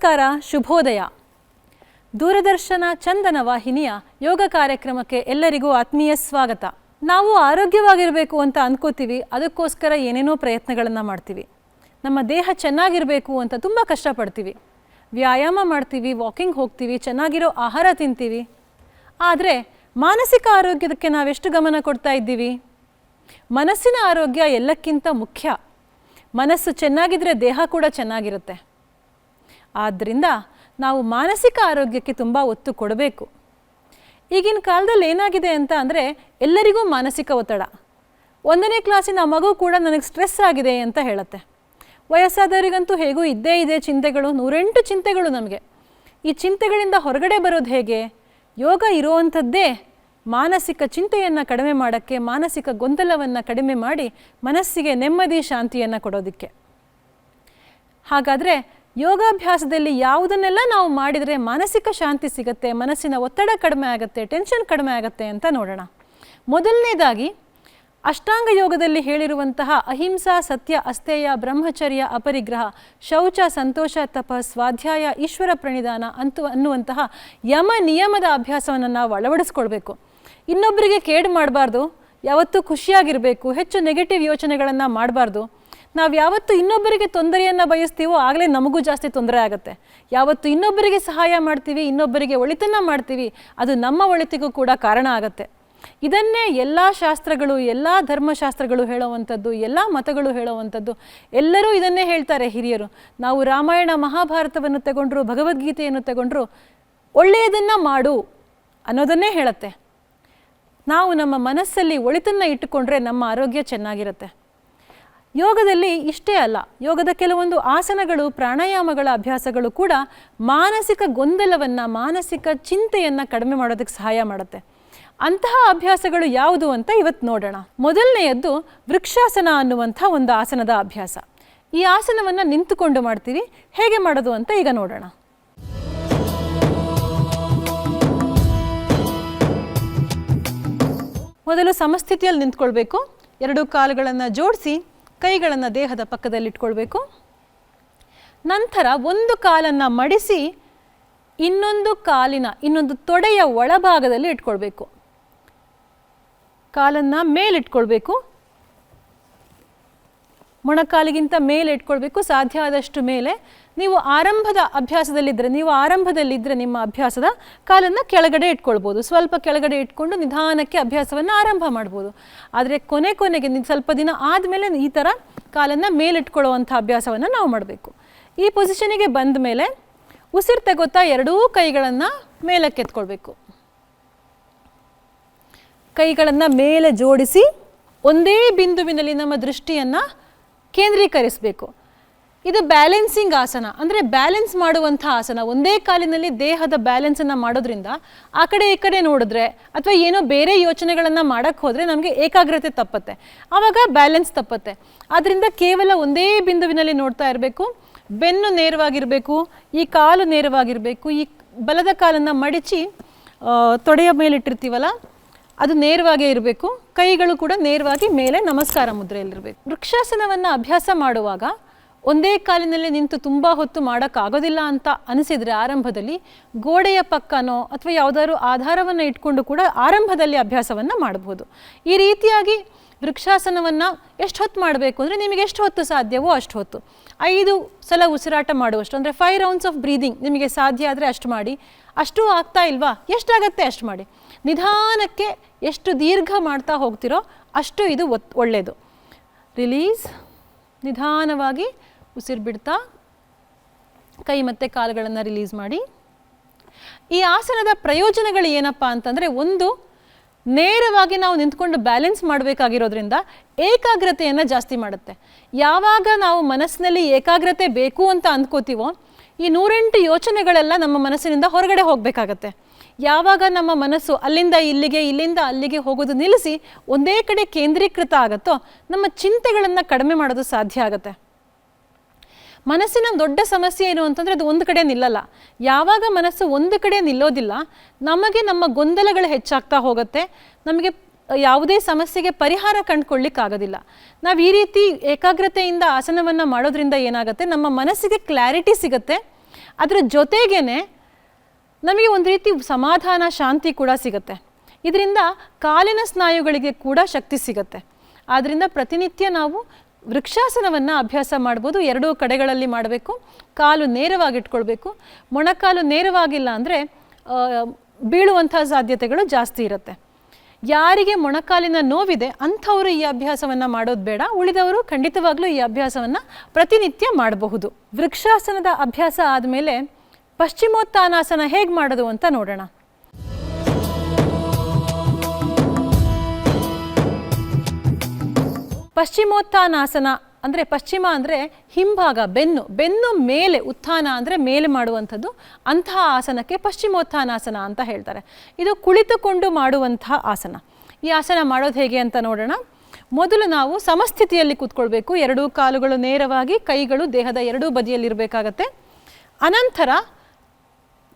ನಮಸ್ಕಾರ, ಶುಭೋದಯ. ದೂರದರ್ಶನ ಚಂದನ ವಾಹಿನಿಯ ಯೋಗ ಕಾರ್ಯಕ್ರಮಕ್ಕೆ ಎಲ್ಲರಿಗೂ ಆತ್ಮೀಯ ಸ್ವಾಗತ. ನಾವು ಆರೋಗ್ಯವಾಗಿರಬೇಕು ಅಂತ ಅಂದ್ಕೋತೀವಿ ಅದಕ್ಕೋಸ್ಕರ ಏನೇನೋ ಪ್ರಯತ್ನಗಳನ್ನು ಮಾಡ್ತೀವಿ. ನಮ್ಮ ದೇಹ ಚೆನ್ನಾಗಿರಬೇಕು ಅಂತ ತುಂಬ ಕಷ್ಟಪಡ್ತೀವಿ. ವ್ಯಾಯಾಮ ಮಾಡ್ತೀವಿ, ವಾಕಿಂಗ್ ಹೋಗ್ತೀವಿ, ಚೆನ್ನಾಗಿರೋ ಆಹಾರ ತಿಂತೀವಿ. ಆದರೆ ಮಾನಸಿಕ ಆರೋಗ್ಯಕ್ಕೆ ನಾವೆಷ್ಟು ಗಮನ ಕೊಡ್ತಾ ಇದ್ದೀವಿ? ಮನಸ್ಸಿನ ಆರೋಗ್ಯ ಎಲ್ಲಕ್ಕಿಂತ ಮುಖ್ಯ. ಮನಸ್ಸು ಚೆನ್ನಾಗಿದ್ದರೆ ದೇಹ ಕೂಡ ಚೆನ್ನಾಗಿರುತ್ತೆ. ಆದ್ದರಿಂದ ನಾವು ಮಾನಸಿಕ ಆರೋಗ್ಯಕ್ಕೆ ತುಂಬ ಒತ್ತು ಕೊಡಬೇಕು. ಈಗಿನ ಕಾಲದಲ್ಲಿ ಏನಾಗಿದೆ ಅಂತ ಅಂದರೆ ಎಲ್ಲರಿಗೂ ಮಾನಸಿಕ ಒತ್ತಡ. ಒಂದನೇ ಕ್ಲಾಸಿನ ಮಗು ಕೂಡ ನನಗೆ ಸ್ಟ್ರೆಸ್ ಆಗಿದೆ ಅಂತ ಹೇಳುತ್ತೆ. ವಯಸ್ಸಾದವರಿಗಂತೂ ಹೇಗೂ ಇದ್ದೇ ಇದೆ ಚಿಂತೆಗಳು, ನೂರೆಂಟು ಚಿಂತೆಗಳು ನಮಗೆ. ಈ ಚಿಂತೆಗಳಿಂದ ಹೊರಗಡೆ ಬರೋದು ಹೇಗೆ? ಯೋಗ ಇರುವಂಥದ್ದೇ ಮಾನಸಿಕ ಚಿಂತೆಯನ್ನು ಕಡಿಮೆ ಮಾಡೋಕ್ಕೆ, ಮಾನಸಿಕ ಗೊಂದಲವನ್ನು ಕಡಿಮೆ ಮಾಡಿ ಮನಸ್ಸಿಗೆ ನೆಮ್ಮದಿ, ಶಾಂತಿಯನ್ನು ಕೊಡೋದಕ್ಕೆ. ಹಾಗಾದರೆ ಯೋಗಾಭ್ಯಾಸದಲ್ಲಿ ಯಾವುದನ್ನೆಲ್ಲ ನಾವು ಮಾಡಿದರೆ ಮಾನಸಿಕ ಶಾಂತಿ ಸಿಗುತ್ತೆ, ಮನಸ್ಸಿನ ಒತ್ತಡ ಕಡಿಮೆ ಆಗುತ್ತೆ ಟೆನ್ಷನ್ ಕಡಿಮೆ ಆಗುತ್ತೆ ಅಂತ ನೋಡೋಣ. ಮೊದಲನೇದಾಗಿ, ಅಷ್ಟಾಂಗ ಯೋಗದಲ್ಲಿ ಹೇಳಿರುವಂತಹ ಅಹಿಂಸಾ, ಸತ್ಯ ಅಸ್ತೇಯ ಬ್ರಹ್ಮಚರ್ಯ, ಅಪರಿಗ್ರಹ, ಶೌಚ, ಸಂತೋಷ, ತಪ, ಸ್ವಾಧ್ಯಾಯ, ಈಶ್ವರ ಪ್ರಣಿಧಾನ ಅಂತು ಅನ್ನುವಂತಹ ಯಮ ನಿಯಮದ ಅಭ್ಯಾಸವನ್ನು ನಾವು ಅಳವಡಿಸ್ಕೊಳ್ಬೇಕು. ಇನ್ನೊಬ್ಬರಿಗೆ ಕೇಡು ಮಾಡಬಾರ್ದು, ಯಾವತ್ತೂ ಖುಷಿಯಾಗಿರಬೇಕು, ಹೆಚ್ಚು ನೆಗೆಟಿವ್ ಯೋಚನೆಗಳನ್ನು ಮಾಡಬಾರ್ದು ನಾವು ಯಾವತ್ತು ಇನ್ನೊಬ್ಬರಿಗೆ ತೊಂದರೆಯನ್ನು ಬಯಸ್ತೀವೋ ಆಗಲೇ ನಮಗೂ ಜಾಸ್ತಿ ತೊಂದರೆ ಆಗುತ್ತೆ. ಯಾವತ್ತು ಇನ್ನೊಬ್ಬರಿಗೆ ಸಹಾಯ ಮಾಡ್ತೀವಿ, ಇನ್ನೊಬ್ಬರಿಗೆ ಒಳಿತನ್ನ ಮಾಡ್ತೀವಿ, ಅದು ನಮ್ಮ ಒಳಿತಿಗೂ ಕೂಡ ಕಾರಣ ಆಗುತ್ತೆ. ಇದನ್ನೇ ಎಲ್ಲ ಶಾಸ್ತ್ರಗಳು, ಎಲ್ಲ ಧರ್ಮಶಾಸ್ತ್ರಗಳು ಹೇಳುವಂಥದ್ದು, ಎಲ್ಲ ಮತಗಳು ಹೇಳುವಂಥದ್ದು, ಎಲ್ಲರೂ ಇದನ್ನೇ ಹೇಳ್ತಾರೆ ಹಿರಿಯರು. ನಾವು ರಾಮಾಯಣ ಮಹಾಭಾರತವನ್ನು ತಗೊಂಡ್ರು, ಭಗವದ್ಗೀತೆಯನ್ನು ತಗೊಂಡ್ರು, ಒಳ್ಳೆಯದನ್ನು ಮಾಡು ಅನ್ನೋದನ್ನೇ ಹೇಳುತ್ತೆ. ನಾವು ನಮ್ಮ ಮನಸ್ಸಲ್ಲಿ ಒಳಿತನ್ನು ಇಟ್ಟುಕೊಂಡ್ರೆ ನಮ್ಮ ಆರೋಗ್ಯ ಚೆನ್ನಾಗಿರುತ್ತೆ. ಯೋಗದಲ್ಲಿ ಇಷ್ಟೇ ಅಲ್ಲ, ಯೋಗದ ಕೆಲವೊಂದು ಆಸನಗಳು, ಪ್ರಾಣಾಯಾಮಗಳ ಅಭ್ಯಾಸಗಳು ಕೂಡ ಮಾನಸಿಕ ಗೊಂದಲವನ್ನು, ಮಾನಸಿಕ ಚಿಂತೆಯನ್ನು ಕಡಿಮೆ ಮಾಡೋದಕ್ಕೆ ಸಹಾಯ ಮಾಡುತ್ತೆ. ಅಂತಹ ಅಭ್ಯಾಸಗಳು ಯಾವುದು ಅಂತ ಇವತ್ತು ನೋಡೋಣ. ಮೊದಲನೆಯದ್ದು ವೃಕ್ಷಾಸನ ಅನ್ನುವಂಥ ಒಂದು ಆಸನದ ಅಭ್ಯಾಸ. ಈ ಆಸನವನ್ನು ನಿಂತುಕೊಂಡು ಮಾಡ್ತೀವಿ, ಹೇಗೆ ಮಾಡೋದು ಅಂತ ಈಗ ನೋಡೋಣ. ಮೊದಲು ಸಮಸ್ಥಿತಿಯಲ್ಲಿ ನಿಂತ್ಕೊಳ್ಬೇಕು. ಎರಡು ಕಾಲುಗಳನ್ನು ಜೋಡಿಸಿ ಕೈಗಳನ್ನು ದೇಹದ ಪಕ್ಕದಲ್ಲಿ ಇಟ್ಕೊಳ್ಬೇಕು ನಂತರ ಒಂದು ಕಾಲನ್ನು ಮಡಿಸಿ ಇನ್ನೊಂದು ಕಾಲಿನ, ಇನ್ನೊಂದು ತೊಡೆಯ ಒಳಭಾಗದಲ್ಲಿ ಇಟ್ಕೊಳ್ಬೇಕು. ಕಾಲನ್ನು ಮೇಲಿಟ್ಕೊಳ್ಬೇಕು. ಮೊಣಕಾಲಿಗಿಂತ ಮೇಲೆ ಇಟ್ಕೊಳ್ಬೇಕು, ಸಾಧ್ಯ ಆದಷ್ಟು ಮೇಲೆ. ನೀವು ಆರಂಭದ ಅಭ್ಯಾಸದಲ್ಲಿದ್ದರೆ, ನೀವು ಆರಂಭದಲ್ಲಿದ್ದರೆ ನಿಮ್ಮ ಅಭ್ಯಾಸದ ಕಾಲನ್ನು ಕೆಳಗಡೆ ಇಟ್ಕೊಳ್ಬೋದು. ಸ್ವಲ್ಪ ಕೆಳಗಡೆ ಇಟ್ಕೊಂಡು ನಿಧಾನಕ್ಕೆ ಅಭ್ಯಾಸವನ್ನು ಆರಂಭ ಮಾಡ್ಬೋದು. ಆದರೆ ಕೊನೆ ಕೊನೆಗೆ ಸ್ವಲ್ಪ ದಿನ ಆದಮೇಲೆ ಈ ಥರ ಕಾಲನ್ನು ಮೇಲಿಟ್ಕೊಳ್ಳುವಂಥ ಅಭ್ಯಾಸವನ್ನು ನಾವು ಮಾಡಬೇಕು. ಈ ಪೊಸಿಷನಿಗೆ ಬಂದ ಮೇಲೆ ಉಸಿರು ತೆಗೋತಾ ಎರಡೂ ಕೈಗಳನ್ನು ಮೇಲಕ್ಕೆ ಎತ್ಕೊಳ್ಬೇಕು ಕೈಗಳನ್ನು ಮೇಲೆ ಜೋಡಿಸಿ ಒಂದೇ ಬಿಂದುವಿನಲ್ಲಿ ನಮ್ಮ ದೃಷ್ಟಿಯನ್ನು ಕೇಂದ್ರೀಕರಿಸಬೇಕು. ಇದು ಬ್ಯಾಲೆನ್ಸಿಂಗ್ ಆಸನ. ಅಂದರೆ ಬ್ಯಾಲೆನ್ಸ್ ಮಾಡುವಂಥ ಆಸನ. ಒಂದೇ ಕಾಲಿನಲ್ಲಿ ದೇಹದ ಬ್ಯಾಲೆನ್ಸನ್ನು ಮಾಡೋದ್ರಿಂದ ಆ ಕಡೆ ಈ ಕಡೆ ನೋಡಿದ್ರೆ ಅಥವಾ ಏನೋ ಬೇರೆ ಯೋಚನೆಗಳನ್ನು ಮಾಡೋಕ್ಕೆ ಹೋದರೆ ನಮಗೆ ಏಕಾಗ್ರತೆ ತಪ್ಪತ್ತೆ. ಆವಾಗ ಬ್ಯಾಲೆನ್ಸ್ ತಪ್ಪತ್ತೆ. ಆದ್ದರಿಂದ ಕೇವಲ ಒಂದೇ ಬಿಂದುವಿನಲ್ಲಿ ನೋಡ್ತಾ ಇರಬೇಕು. ಬೆನ್ನು ನೇರವಾಗಿರಬೇಕು, ಈ ಕಾಲು ನೇರವಾಗಿರಬೇಕು, ಈ ಬಲದ ಕಾಲನ್ನು ಮಡಿಚಿ ತೊಡೆಯ ಮೇಲಿಟ್ಟಿರ್ತೀವಲ್ಲ, ಅದು ನೇರವಾಗೇ ಇರಬೇಕು. ಕೈಗಳು ಕೂಡ ನೇರವಾಗಿ ಮೇಲೆ ನಮಸ್ಕಾರ ಮುದ್ರೆಯಲ್ಲಿರಬೇಕು. ವೃಕ್ಷಾಸನವನ್ನು ಅಭ್ಯಾಸ ಮಾಡುವಾಗ ಒಂದೇ ಕಾಲಿನಲ್ಲಿ ನಿಂತು ತುಂಬ ಹೊತ್ತು ಮಾಡೋಕ್ಕಾಗೋದಿಲ್ಲ ಅಂತ ಅನಿಸಿದರೆ ಆರಂಭದಲ್ಲಿ ಗೋಡೆಯ ಪಕ್ಕನೋ ಅಥವಾ ಯಾವುದಾದ್ರು ಆಧಾರವನ್ನು ಇಟ್ಕೊಂಡು ಕೂಡ ಆರಂಭದಲ್ಲಿ ಅಭ್ಯಾಸವನ್ನು ಮಾಡಬಹುದು. ಈ ರೀತಿಯಾಗಿ ವೃಕ್ಷಾಸನವನ್ನು ಎಷ್ಟು ಹೊತ್ತು ಮಾಡಬೇಕು ಅಂದರೆ ನಿಮಗೆ ಎಷ್ಟು ಹೊತ್ತು ಸಾಧ್ಯವೋ ಅಷ್ಟು ಹೊತ್ತು. ಐದು ಸಲ ಉಸಿರಾಟ ಮಾಡುವಷ್ಟು ಅಂದರೆ ಫೈವ್ ರೌಂಡ್ಸ್ ಆಫ್ ಬ್ರೀದಿಂಗ್ ನಿಮಗೆ ಸಾಧ್ಯ ಆದರೆ ಅಷ್ಟು ಮಾಡಿ. ಅಷ್ಟು ಆಗ್ತಾ ಇಲ್ವಾ? ಎಷ್ಟಾಗತ್ತೆ ಅಷ್ಟು ಮಾಡಿ. ನಿಧಾನಕ್ಕೆ ಎಷ್ಟು ದೀರ್ಘ ಮಾಡ್ತಾ ಹೋಗ್ತಿರೋ ಅಷ್ಟು ಇದು ಒಳ್ಳೆಯದು ರಿಲೀಸ್ ನಿಧಾನವಾಗಿ ಉಸಿರು ಬಿಡ್ತಾ ಕೈ ಮತ್ತು ಕಾಲುಗಳನ್ನು ರಿಲೀಸ್ ಮಾಡಿ. ಈ ಆಸನದ ಪ್ರಯೋಜನಗಳು ಏನಪ್ಪ ಅಂತಂದರೆ ಒಂದು, ನೇರವಾಗಿ ನಾವು ನಿಂತ್ಕೊಂಡು ಬ್ಯಾಲೆನ್ಸ್ ಮಾಡಬೇಕಾಗಿರೋದ್ರಿಂದ ಏಕಾಗ್ರತೆಯನ್ನು ಜಾಸ್ತಿ ಮಾಡುತ್ತೆ. ಯಾವಾಗ ನಾವು ಮನಸ್ಸಿನಲ್ಲಿ ಏಕಾಗ್ರತೆ ಬೇಕು ಅಂತ ಅಂದ್ಕೋತೀವೋ, ಈ ನೂರೆಂಟು ಯೋಚನೆಗಳೆಲ್ಲ ನಮ್ಮ ಮನಸ್ಸಿನಿಂದ ಹೊರಗಡೆ ಹೋಗಬೇಕಾಗತ್ತೆ. ಯಾವಾಗ ನಮ್ಮ ಮನಸ್ಸು ಅಲ್ಲಿಂದ ಇಲ್ಲಿಗೆ, ಇಲ್ಲಿಂದ ಅಲ್ಲಿಗೆ ಹೋಗೋದು ನಿಲ್ಲಿಸಿ ಒಂದೇ ಕಡೆ ಕೇಂದ್ರೀಕೃತ ಆಗುತ್ತೋ, ನಮ್ಮ ಚಿಂತೆಗಳನ್ನು ಕಡಿಮೆ ಮಾಡೋದು ಸಾಧ್ಯ ಆಗುತ್ತೆ. ಮನಸ್ಸಿನ ದೊಡ್ಡ ಸಮಸ್ಯೆ ಏನು ಅಂತಂದರೆ ಅದು ಒಂದು ಕಡೆ ನಿಲ್ಲಲ್ಲ. ಯಾವಾಗ ಮನಸ್ಸು ಒಂದು ಕಡೆ ನಿಲ್ಲೋದಿಲ್ಲ, ನಮಗೆ ನಮ್ಮ ಗೊಂದಲಗಳು ಹೆಚ್ಚಾಗ್ತಾ ಹೋಗುತ್ತೆ, ನಮಗೆ ಯಾವುದೇ ಸಮಸ್ಯೆಗೆ ಪರಿಹಾರ ಕಂಡುಕೊಳ್ಳಿಕ್ಕಾಗೋದಿಲ್ಲ. ನಾವು ಈ ರೀತಿ ಏಕಾಗ್ರತೆಯಿಂದ ಆಸನವನ್ನು ಮಾಡೋದ್ರಿಂದ ಏನಾಗುತ್ತೆ, ನಮ್ಮ ಮನಸ್ಸಿಗೆ ಕ್ಲಾರಿಟಿ ಸಿಗುತ್ತೆ, ಅದರ ಜೊತೆಗೇನೆ ನಮಗೆ ಒಂದು ರೀತಿ ಸಮಾಧಾನ, ಶಾಂತಿ ಕೂಡ ಸಿಗುತ್ತೆ. ಇದರಿಂದ ಕಾಲಿನ ಸ್ನಾಯುಗಳಿಗೆ ಕೂಡ ಶಕ್ತಿ ಸಿಗುತ್ತೆ. ಆದ್ದರಿಂದ ಪ್ರತಿನಿತ್ಯ ನಾವು ವೃಕ್ಷಾಸನವನ್ನು ಅಭ್ಯಾಸ ಮಾಡ್ಬೋದು. ಎರಡೂ ಕಡೆಗಳಲ್ಲಿ ಮಾಡಬೇಕು. ಕಾಲು ನೇರವಾಗಿ ಇಟ್ಕೊಳ್ಬೇಕು ಮೊಣಕಾಲು ನೇರವಾಗಿಲ್ಲ ಅಂದರೆ ಬೀಳುವಂಥ ಸಾಧ್ಯತೆಗಳು ಜಾಸ್ತಿ ಇರುತ್ತೆ. ಯಾರಿಗೆ ಮೊಣಕಾಲಿನ ನೋವಿದೆ, ಅಂಥವರು ಈ ಅಭ್ಯಾಸವನ್ನು ಮಾಡೋದು ಬೇಡ. ಉಳಿದವರು ಖಂಡಿತವಾಗ್ಲೂ ಈ ಅಭ್ಯಾಸವನ್ನು ಪ್ರತಿನಿತ್ಯ ಮಾಡಬಹುದು. ವೃಕ್ಷಾಸನದ ಅಭ್ಯಾಸ ಆದಮೇಲೆ ಪಶ್ಚಿಮೋತ್ತಾನಾಸನ ಹೇಗೆ ಮಾಡೋದು ಅಂತ ನೋಡೋಣ. ಪಶ್ಚಿಮೋತ್ಥಾನಾಸನ ಅಂದರೆ ಪಶ್ಚಿಮ ಅಂದರೆ ಹಿಂಭಾಗ, ಬೆನ್ನು. ಬೆನ್ನು ಮೇಲೆ ಉತ್ಥಾನ ಅಂದರೆ ಮೇಲೆ ಮಾಡುವಂಥದ್ದು. ಅಂತಹ ಆಸನಕ್ಕೆ ಪಶ್ಚಿಮೋತ್ಥಾನಾಸನ ಅಂತ ಹೇಳ್ತಾರೆ. ಇದು ಕುಳಿತುಕೊಂಡು ಮಾಡುವಂತಹ ಆಸನ. ಈ ಆಸನ ಮಾಡೋದು ಹೇಗೆ ಅಂತ ನೋಡೋಣ. ಮೊದಲು ನಾವು ಸಮಸ್ಥಿತಿಯಲ್ಲಿ ಕೂತ್ಕೊಳ್ಬೇಕು. ಎರಡೂ ಕಾಲುಗಳು ನೇರವಾಗಿ, ಕೈಗಳು, ದೇಹದ ಎರಡೂ ಬದಿಯಲ್ಲಿರಬೇಕಾಗತ್ತೆ. ಅನಂತರ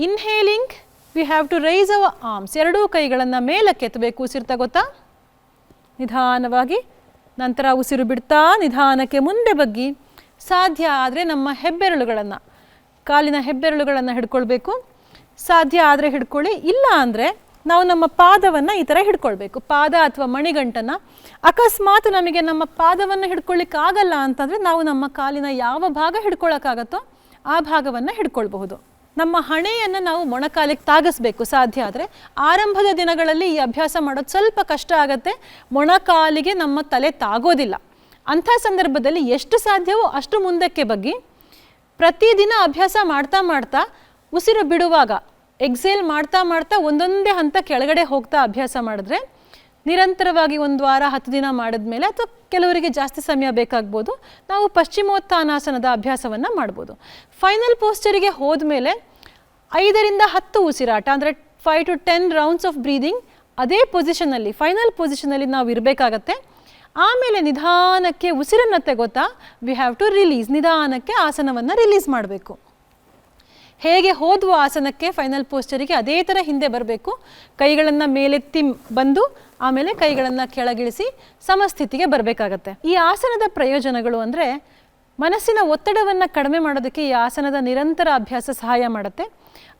inhaling we have to raise our arms ಎರಡೂ ಕೈಗಳನ್ನು ಮೇಲಕ್ಕೆತ್ತಬೇಕು. ಉಸಿರು ತಗೋತಾ? ನಿಧಾನವಾಗಿ. ನಂತರ ಉಸಿರು ಬಿಡ್ತಾ ನಿಧಾನಕ್ಕೆ ಮುಂದೆ ಬಗ್ಗಿ, ಸಾಧ್ಯ ಆದರೆ ನಮ್ಮ ಹೆಬ್ಬೆರಳುಗಳನ್ನು, ಕಾಲಿನ ಹೆಬ್ಬೆರಳುಗಳನ್ನು ಹಿಡ್ಕೊಳ್ಬೇಕು. ಸಾಧ್ಯ ಆದರೆ ಹಿಡ್ಕೊಳ್ಳಿ, ಇಲ್ಲ ಅಂದರೆ ನಾವು ನಮ್ಮ ಪಾದವನ್ನು ಈ ಥರ ಹಿಡ್ಕೊಳ್ಬೇಕು. ಪಾದ ಅಥವಾ ಮಣಿಗಂಟನ್ನು. ಅಕಸ್ಮಾತ್ ನಮಗೆ ನಮ್ಮ ಪಾದವನ್ನು ಹಿಡ್ಕೊಳ್ಳಿಕ್ಕಾಗಲ್ಲ ಅಂತಂದರೆ ನಾವು ನಮ್ಮ ಕಾಲಿನ ಯಾವ ಭಾಗ ಹಿಡ್ಕೊಳ್ಳೋಕ್ಕಾಗತ್ತೋ ಆ ಭಾಗವನ್ನು ಹಿಡ್ಕೊಳ್ಬಹುದು. ನಮ್ಮ ಹಣೆಯನ್ನು ನಾವು ಮೊಣಕಾಲಿಗೆ ತಾಗಿಸ್ಬೇಕು ಸಾಧ್ಯ ಆದರೆ ಆರಂಭದ ದಿನಗಳಲ್ಲಿ ಈ ಅಭ್ಯಾಸ ಮಾಡೋದು ಸ್ವಲ್ಪ ಕಷ್ಟ ಆಗುತ್ತೆ. ಮೊಣಕಾಲಿಗೆ ನಮ್ಮ ತಲೆ ತಾಗೋದಿಲ್ಲ. ಅಂಥ ಸಂದರ್ಭದಲ್ಲಿ ಎಷ್ಟು ಸಾಧ್ಯವೋ ಅಷ್ಟು ಮುಂದಕ್ಕೆ ಬಗ್ಗಿ ಪ್ರತಿದಿನ ಅಭ್ಯಾಸ ಮಾಡ್ತಾ ಮಾಡ್ತಾ ಉಸಿರು ಬಿಡುವಾಗ ಎಕ್ಸೇಲ್ ಮಾಡ್ತಾ ಮಾಡ್ತಾ ಒಂದೊಂದೇ ಹಂತ ಕೆಳಗಡೆ ಹೋಗ್ತಾ ಅಭ್ಯಾಸ ಮಾಡಿದ್ರೆ ನಿರಂತರವಾಗಿ ಒಂದು ವಾರ, ಹತ್ತು ದಿನ ಮಾಡಿದ್ಮೇಲೆ ಅಥವಾ ಕೆಲವರಿಗೆ ಜಾಸ್ತಿ ಸಮಯ ಬೇಕಾಗ್ಬೋದು, ನಾವು ಪಶ್ಚಿಮೋತ್ಥಾನಾಸನದ ಅಭ್ಯಾಸವನ್ನು ಮಾಡ್ಬೋದು. ಫೈನಲ್ ಪೋಸ್ಚರಿಗೆ ಹೋದ್ಮೇಲೆ ಐದರಿಂದ ಹತ್ತು ಉಸಿರಾಟ, ಅಂದರೆ five to ten rounds of breathing ಅದೇ ಪೊಸಿಷನಲ್ಲಿ ಫೈನಲ್ ಪೊಸಿಷನಲ್ಲಿ ನಾವು ಇರಬೇಕಾಗತ್ತೆ. ಆಮೇಲೆ ನಿಧಾನಕ್ಕೆ ಉಸಿರನ್ನು ತೆಗೋತಾ ವಿ ಹ್ಯಾವ್ ಟು ರಿಲೀಸ್ ನಿಧಾನಕ್ಕೆ ಆಸನವನ್ನು ರಿಲೀಸ್ ಮಾಡಬೇಕು. ಹೇಗೆ ಹೋದ್ವು ಆಸನಕ್ಕೆ ಫೈನಲ್ ಪೋಸ್ಚರಿಗೆ ಅದೇ ಥರ ಹಿಂದೆ ಬರಬೇಕು. ಕೈಗಳನ್ನು ಮೇಲೆತ್ತಿ ಬಂದು ಆಮೇಲೆ ಕೈಗಳನ್ನು ಕೆಳಗಿಳಿಸಿ ಸಮಸ್ಥಿತಿಗೆ ಬರಬೇಕಾಗತ್ತೆ. ಈ ಆಸನದ ಪ್ರಯೋಜನಗಳು ಅಂದರೆ ಮನಸ್ಸಿನ ಒತ್ತಡವನ್ನು ಕಡಿಮೆ ಮಾಡೋದಕ್ಕೆ ಈ ಆಸನದ ನಿರಂತರ ಅಭ್ಯಾಸ ಸಹಾಯ ಮಾಡುತ್ತೆ.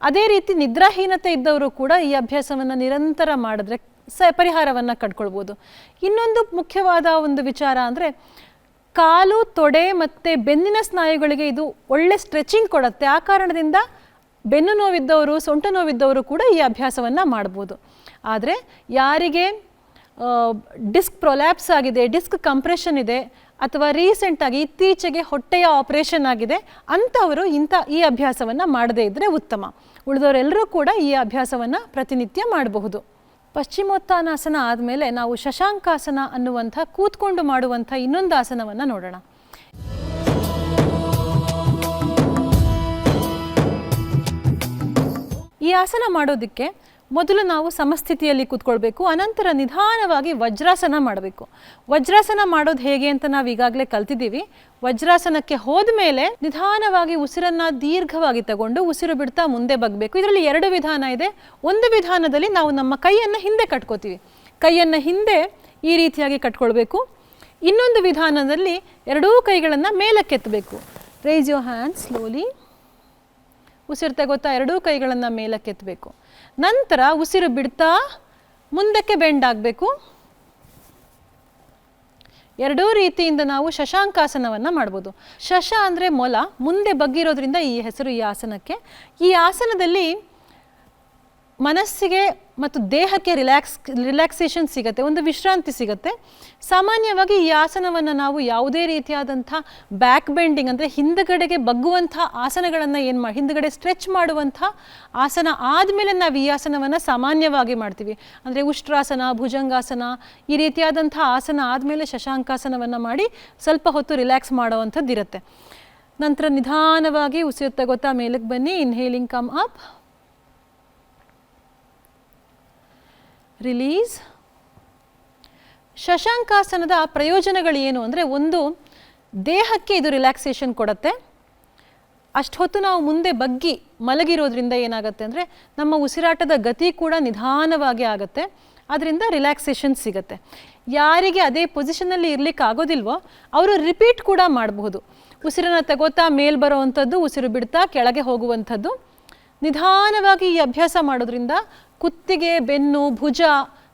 ಅದೇ ರೀತಿ ನಿದ್ರಾಹೀನತೆ ಇದ್ದವರು ಕೂಡ ಈ ಅಭ್ಯಾಸವನ್ನು ನಿರಂತರ ಮಾಡಿದ್ರೆ ಸ ಪರಿಹಾರವನ್ನು ಕಂಡ್ಕೊಳ್ಬೋದು. ಇನ್ನೊಂದು ಮುಖ್ಯವಾದ ಒಂದು ವಿಚಾರ ಅಂದರೆ ಕಾಲು, ತೊಡೆ ಮತ್ತು ಬೆನ್ನಿನ ಸ್ನಾಯುಗಳಿಗೆ ಇದು ಒಳ್ಳೆ ಸ್ಟ್ರೆಚಿಂಗ್ ಕೊಡುತ್ತೆ. ಆ ಕಾರಣದಿಂದ ಬೆನ್ನು ನೋವಿದ್ದವರು, ಸೊಂಟ ನೋವಿದ್ದವರು ಕೂಡ ಈ ಅಭ್ಯಾಸವನ್ನು ಮಾಡ್ಬೋದು. ಆದರೆ ಯಾರಿಗೆ ಡಿಸ್ಕ್ ಪ್ರೊಲ್ಯಾಪ್ಸ್ ಆಗಿದೆ ಡಿಸ್ಕ್ ಕಂಪ್ರೆಷನ್ ಇದೆ, ಅಥವಾ ರೀಸೆಂಟಾಗಿ ಇತ್ತೀಚೆಗೆ ಹೊಟ್ಟೆಯ ಆಪರೇಷನ್ ಆಗಿದೆ ಅಂಥವರು ಇಂಥ ಈ ಅಭ್ಯಾಸವನ್ನು ಮಾಡದೇ ಇದ್ದರೆ ಉತ್ತಮ. ಉಳಿದವರೆಲ್ಲರೂ ಕೂಡ ಈ ಅಭ್ಯಾಸವನ್ನು ಪ್ರತಿನಿತ್ಯ ಮಾಡಬಹುದು. ಪಶ್ಚಿಮೋತ್ತಾನಾಸನ ಆದಮೇಲೆ ನಾವು ಶಶಾಂಕಾಸನ ಅನ್ನುವಂಥ, ಕೂತ್ಕೊಂಡು ಮಾಡುವಂಥ ಇನ್ನೊಂದು ಆಸನವನ್ನು ನೋಡೋಣ. ಈ ಆಸನ ಮಾಡೋದಕ್ಕೆ ಮೊದಲು ನಾವು ಸಮಸ್ಥಿತಿಯಲ್ಲಿ ಕೂತ್ಕೊಳ್ಬೇಕು, ಅನಂತರ ನಿಧಾನವಾಗಿ ವಜ್ರಾಸನ ಮಾಡಬೇಕು. ವಜ್ರಾಸನ ಮಾಡೋದು ಹೇಗೆ ಅಂತ ನಾವು ಈಗಾಗಲೇ ಕಲ್ತಿದ್ದೀವಿ. ವಜ್ರಾಸನಕ್ಕೆ ಹೋದ ಮೇಲೆ ನಿಧಾನವಾಗಿ ಉಸಿರನ್ನು ದೀರ್ಘವಾಗಿ ತಗೊಂಡು ಉಸಿರು ಬಿಡ್ತಾ ಮುಂದೆ ಬಗ್ಬೇಕು. ಇದರಲ್ಲಿ ಎರಡು ವಿಧಾನ ಇದೆ. ಒಂದು ವಿಧಾನದಲ್ಲಿ ನಾವು ನಮ್ಮ ಕೈಯನ್ನು ಹಿಂದೆ ಕಟ್ಕೋತೀವಿ. ಕೈಯನ್ನು ಹಿಂದೆ ಈ ರೀತಿಯಾಗಿ ಕಟ್ಕೊಳ್ಬೇಕು. ಇನ್ನೊಂದು ವಿಧಾನದಲ್ಲಿ ಎರಡೂ ಕೈಗಳನ್ನು ಮೇಲಕ್ಕೆತ್ತಬೇಕು. ರೈಸ್ ಯೋ ಹ್ಯಾಂಡ್ ಸ್ಲೋಲಿ ಉಸಿರು ತಗೋತಾ ಎರಡೂ ಕೈಗಳನ್ನು ಮೇಲಕ್ಕೆತ್ತಬೇಕು. ನಂತರ ಉಸಿರು ಬಿಡ್ತಾ ಮುಂದಕ್ಕೆ ಬೆಂಡ್ ಆಗಬೇಕು. ಎರಡೂ ರೀತಿಯಿಂದ ನಾವು ಶಶಾಂಕಾಸನವನ್ನು ಮಾಡ್ಬೋದು. ಶಶ ಅಂದರೆ ಮೊಲ, ಮುಂದೆ ಬಗ್ಗಿರೋದ್ರಿಂದ ಈ ಹೆಸರು ಈ ಆಸನಕ್ಕೆ. ಈ ಆಸನದಲ್ಲಿ ಮನಸ್ಸಿಗೆ ಮತ್ತು ದೇಹಕ್ಕೆ ರಿಲ್ಯಾಕ್ಸ್ ರಿಲ್ಯಾಕ್ಸೇಷನ್ ಸಿಗುತ್ತೆ, ಒಂದು ವಿಶ್ರಾಂತಿ ಸಿಗುತ್ತೆ. ಸಾಮಾನ್ಯವಾಗಿ ಈ ಆಸನವನ್ನು ನಾವು ಯಾವುದೇ ರೀತಿಯಾದಂಥ ಬ್ಯಾಕ್ ಬೆಂಡಿಂಗ್ ಅಂದರೆ ಹಿಂದುಗಡೆಗೆ ಬಗ್ಗುವಂಥ ಆಸನಗಳನ್ನು ಏನು ಮಾಡಿ ಹಿಂದುಗಡೆ ಸ್ಟ್ರೆಚ್ ಮಾಡುವಂಥ ಆಸನ ಆದಮೇಲೆ ನಾವು ಈ ಆಸನವನ್ನು ಸಾಮಾನ್ಯವಾಗಿ ಮಾಡ್ತೀವಿ. ಅಂದರೆ ಉಷ್ಟ್ರಾಸನ, ಭುಜಂಗಾಸನ, ಈ ರೀತಿಯಾದಂಥ ಆಸನ ಆದಮೇಲೆ ಶಶಾಂಕಾಸನವನ್ನು ಮಾಡಿ ಸ್ವಲ್ಪ ಹೊತ್ತು ರಿಲ್ಯಾಕ್ಸ್ ಮಾಡುವಂಥದ್ದು ಇರುತ್ತೆ ನಂತರ ನಿಧಾನವಾಗಿ ಉಸಿರು ತಗೋತಾ ಮೇಲಕ್ಕೆ ಬನ್ನಿ ಇನ್ಹೇಲಿಂಗ್ ಕಮ್ ಅಪ್ ರಿಲೀಸ್ ಶಶಾಂಕಾಸನದ ಪ್ರಯೋಜನಗಳು ಏನು ಅಂದರೆ ಒಂದು, ದೇಹಕ್ಕೆ ಇದು ರಿಲ್ಯಾಕ್ಸೇಷನ್ ಕೊಡುತ್ತೆ. ಅಷ್ಟು ಹೊತ್ತು ನಾವು ಮುಂದೆ ಬಗ್ಗಿ ಮಲಗಿರೋದ್ರಿಂದ ಏನಾಗುತ್ತೆ ಅಂದರೆ ನಮ್ಮ ಉಸಿರಾಟದ ಗತಿ ಕೂಡ ನಿಧಾನವಾಗಿ ಆಗುತ್ತೆ. ಅದರಿಂದ ರಿಲ್ಯಾಕ್ಸೇಷನ್ ಸಿಗುತ್ತೆ. ಯಾರಿಗೆ ಅದೇ ಪೊಸಿಷನಲ್ಲಿ ಇರಲಿಕ್ಕೆ ಆಗೋದಿಲ್ವೋ ಅವರು ರಿಪೀಟ್ ಕೂಡ ಮಾಡಬಹುದು. ಉಸಿರನ್ನು ತಗೋತಾ ಮೇಲ್ ಬರೋವಂಥದ್ದು, ಉಸಿರು ಬಿಡ್ತಾ ಕೆಳಗೆ ಹೋಗುವಂಥದ್ದು. ನಿಧಾನವಾಗಿ ಈ ಅಭ್ಯಾಸ ಮಾಡೋದ್ರಿಂದ ಕುತ್ತಿಗೆ, ಬೆನ್ನು, ಭುಜ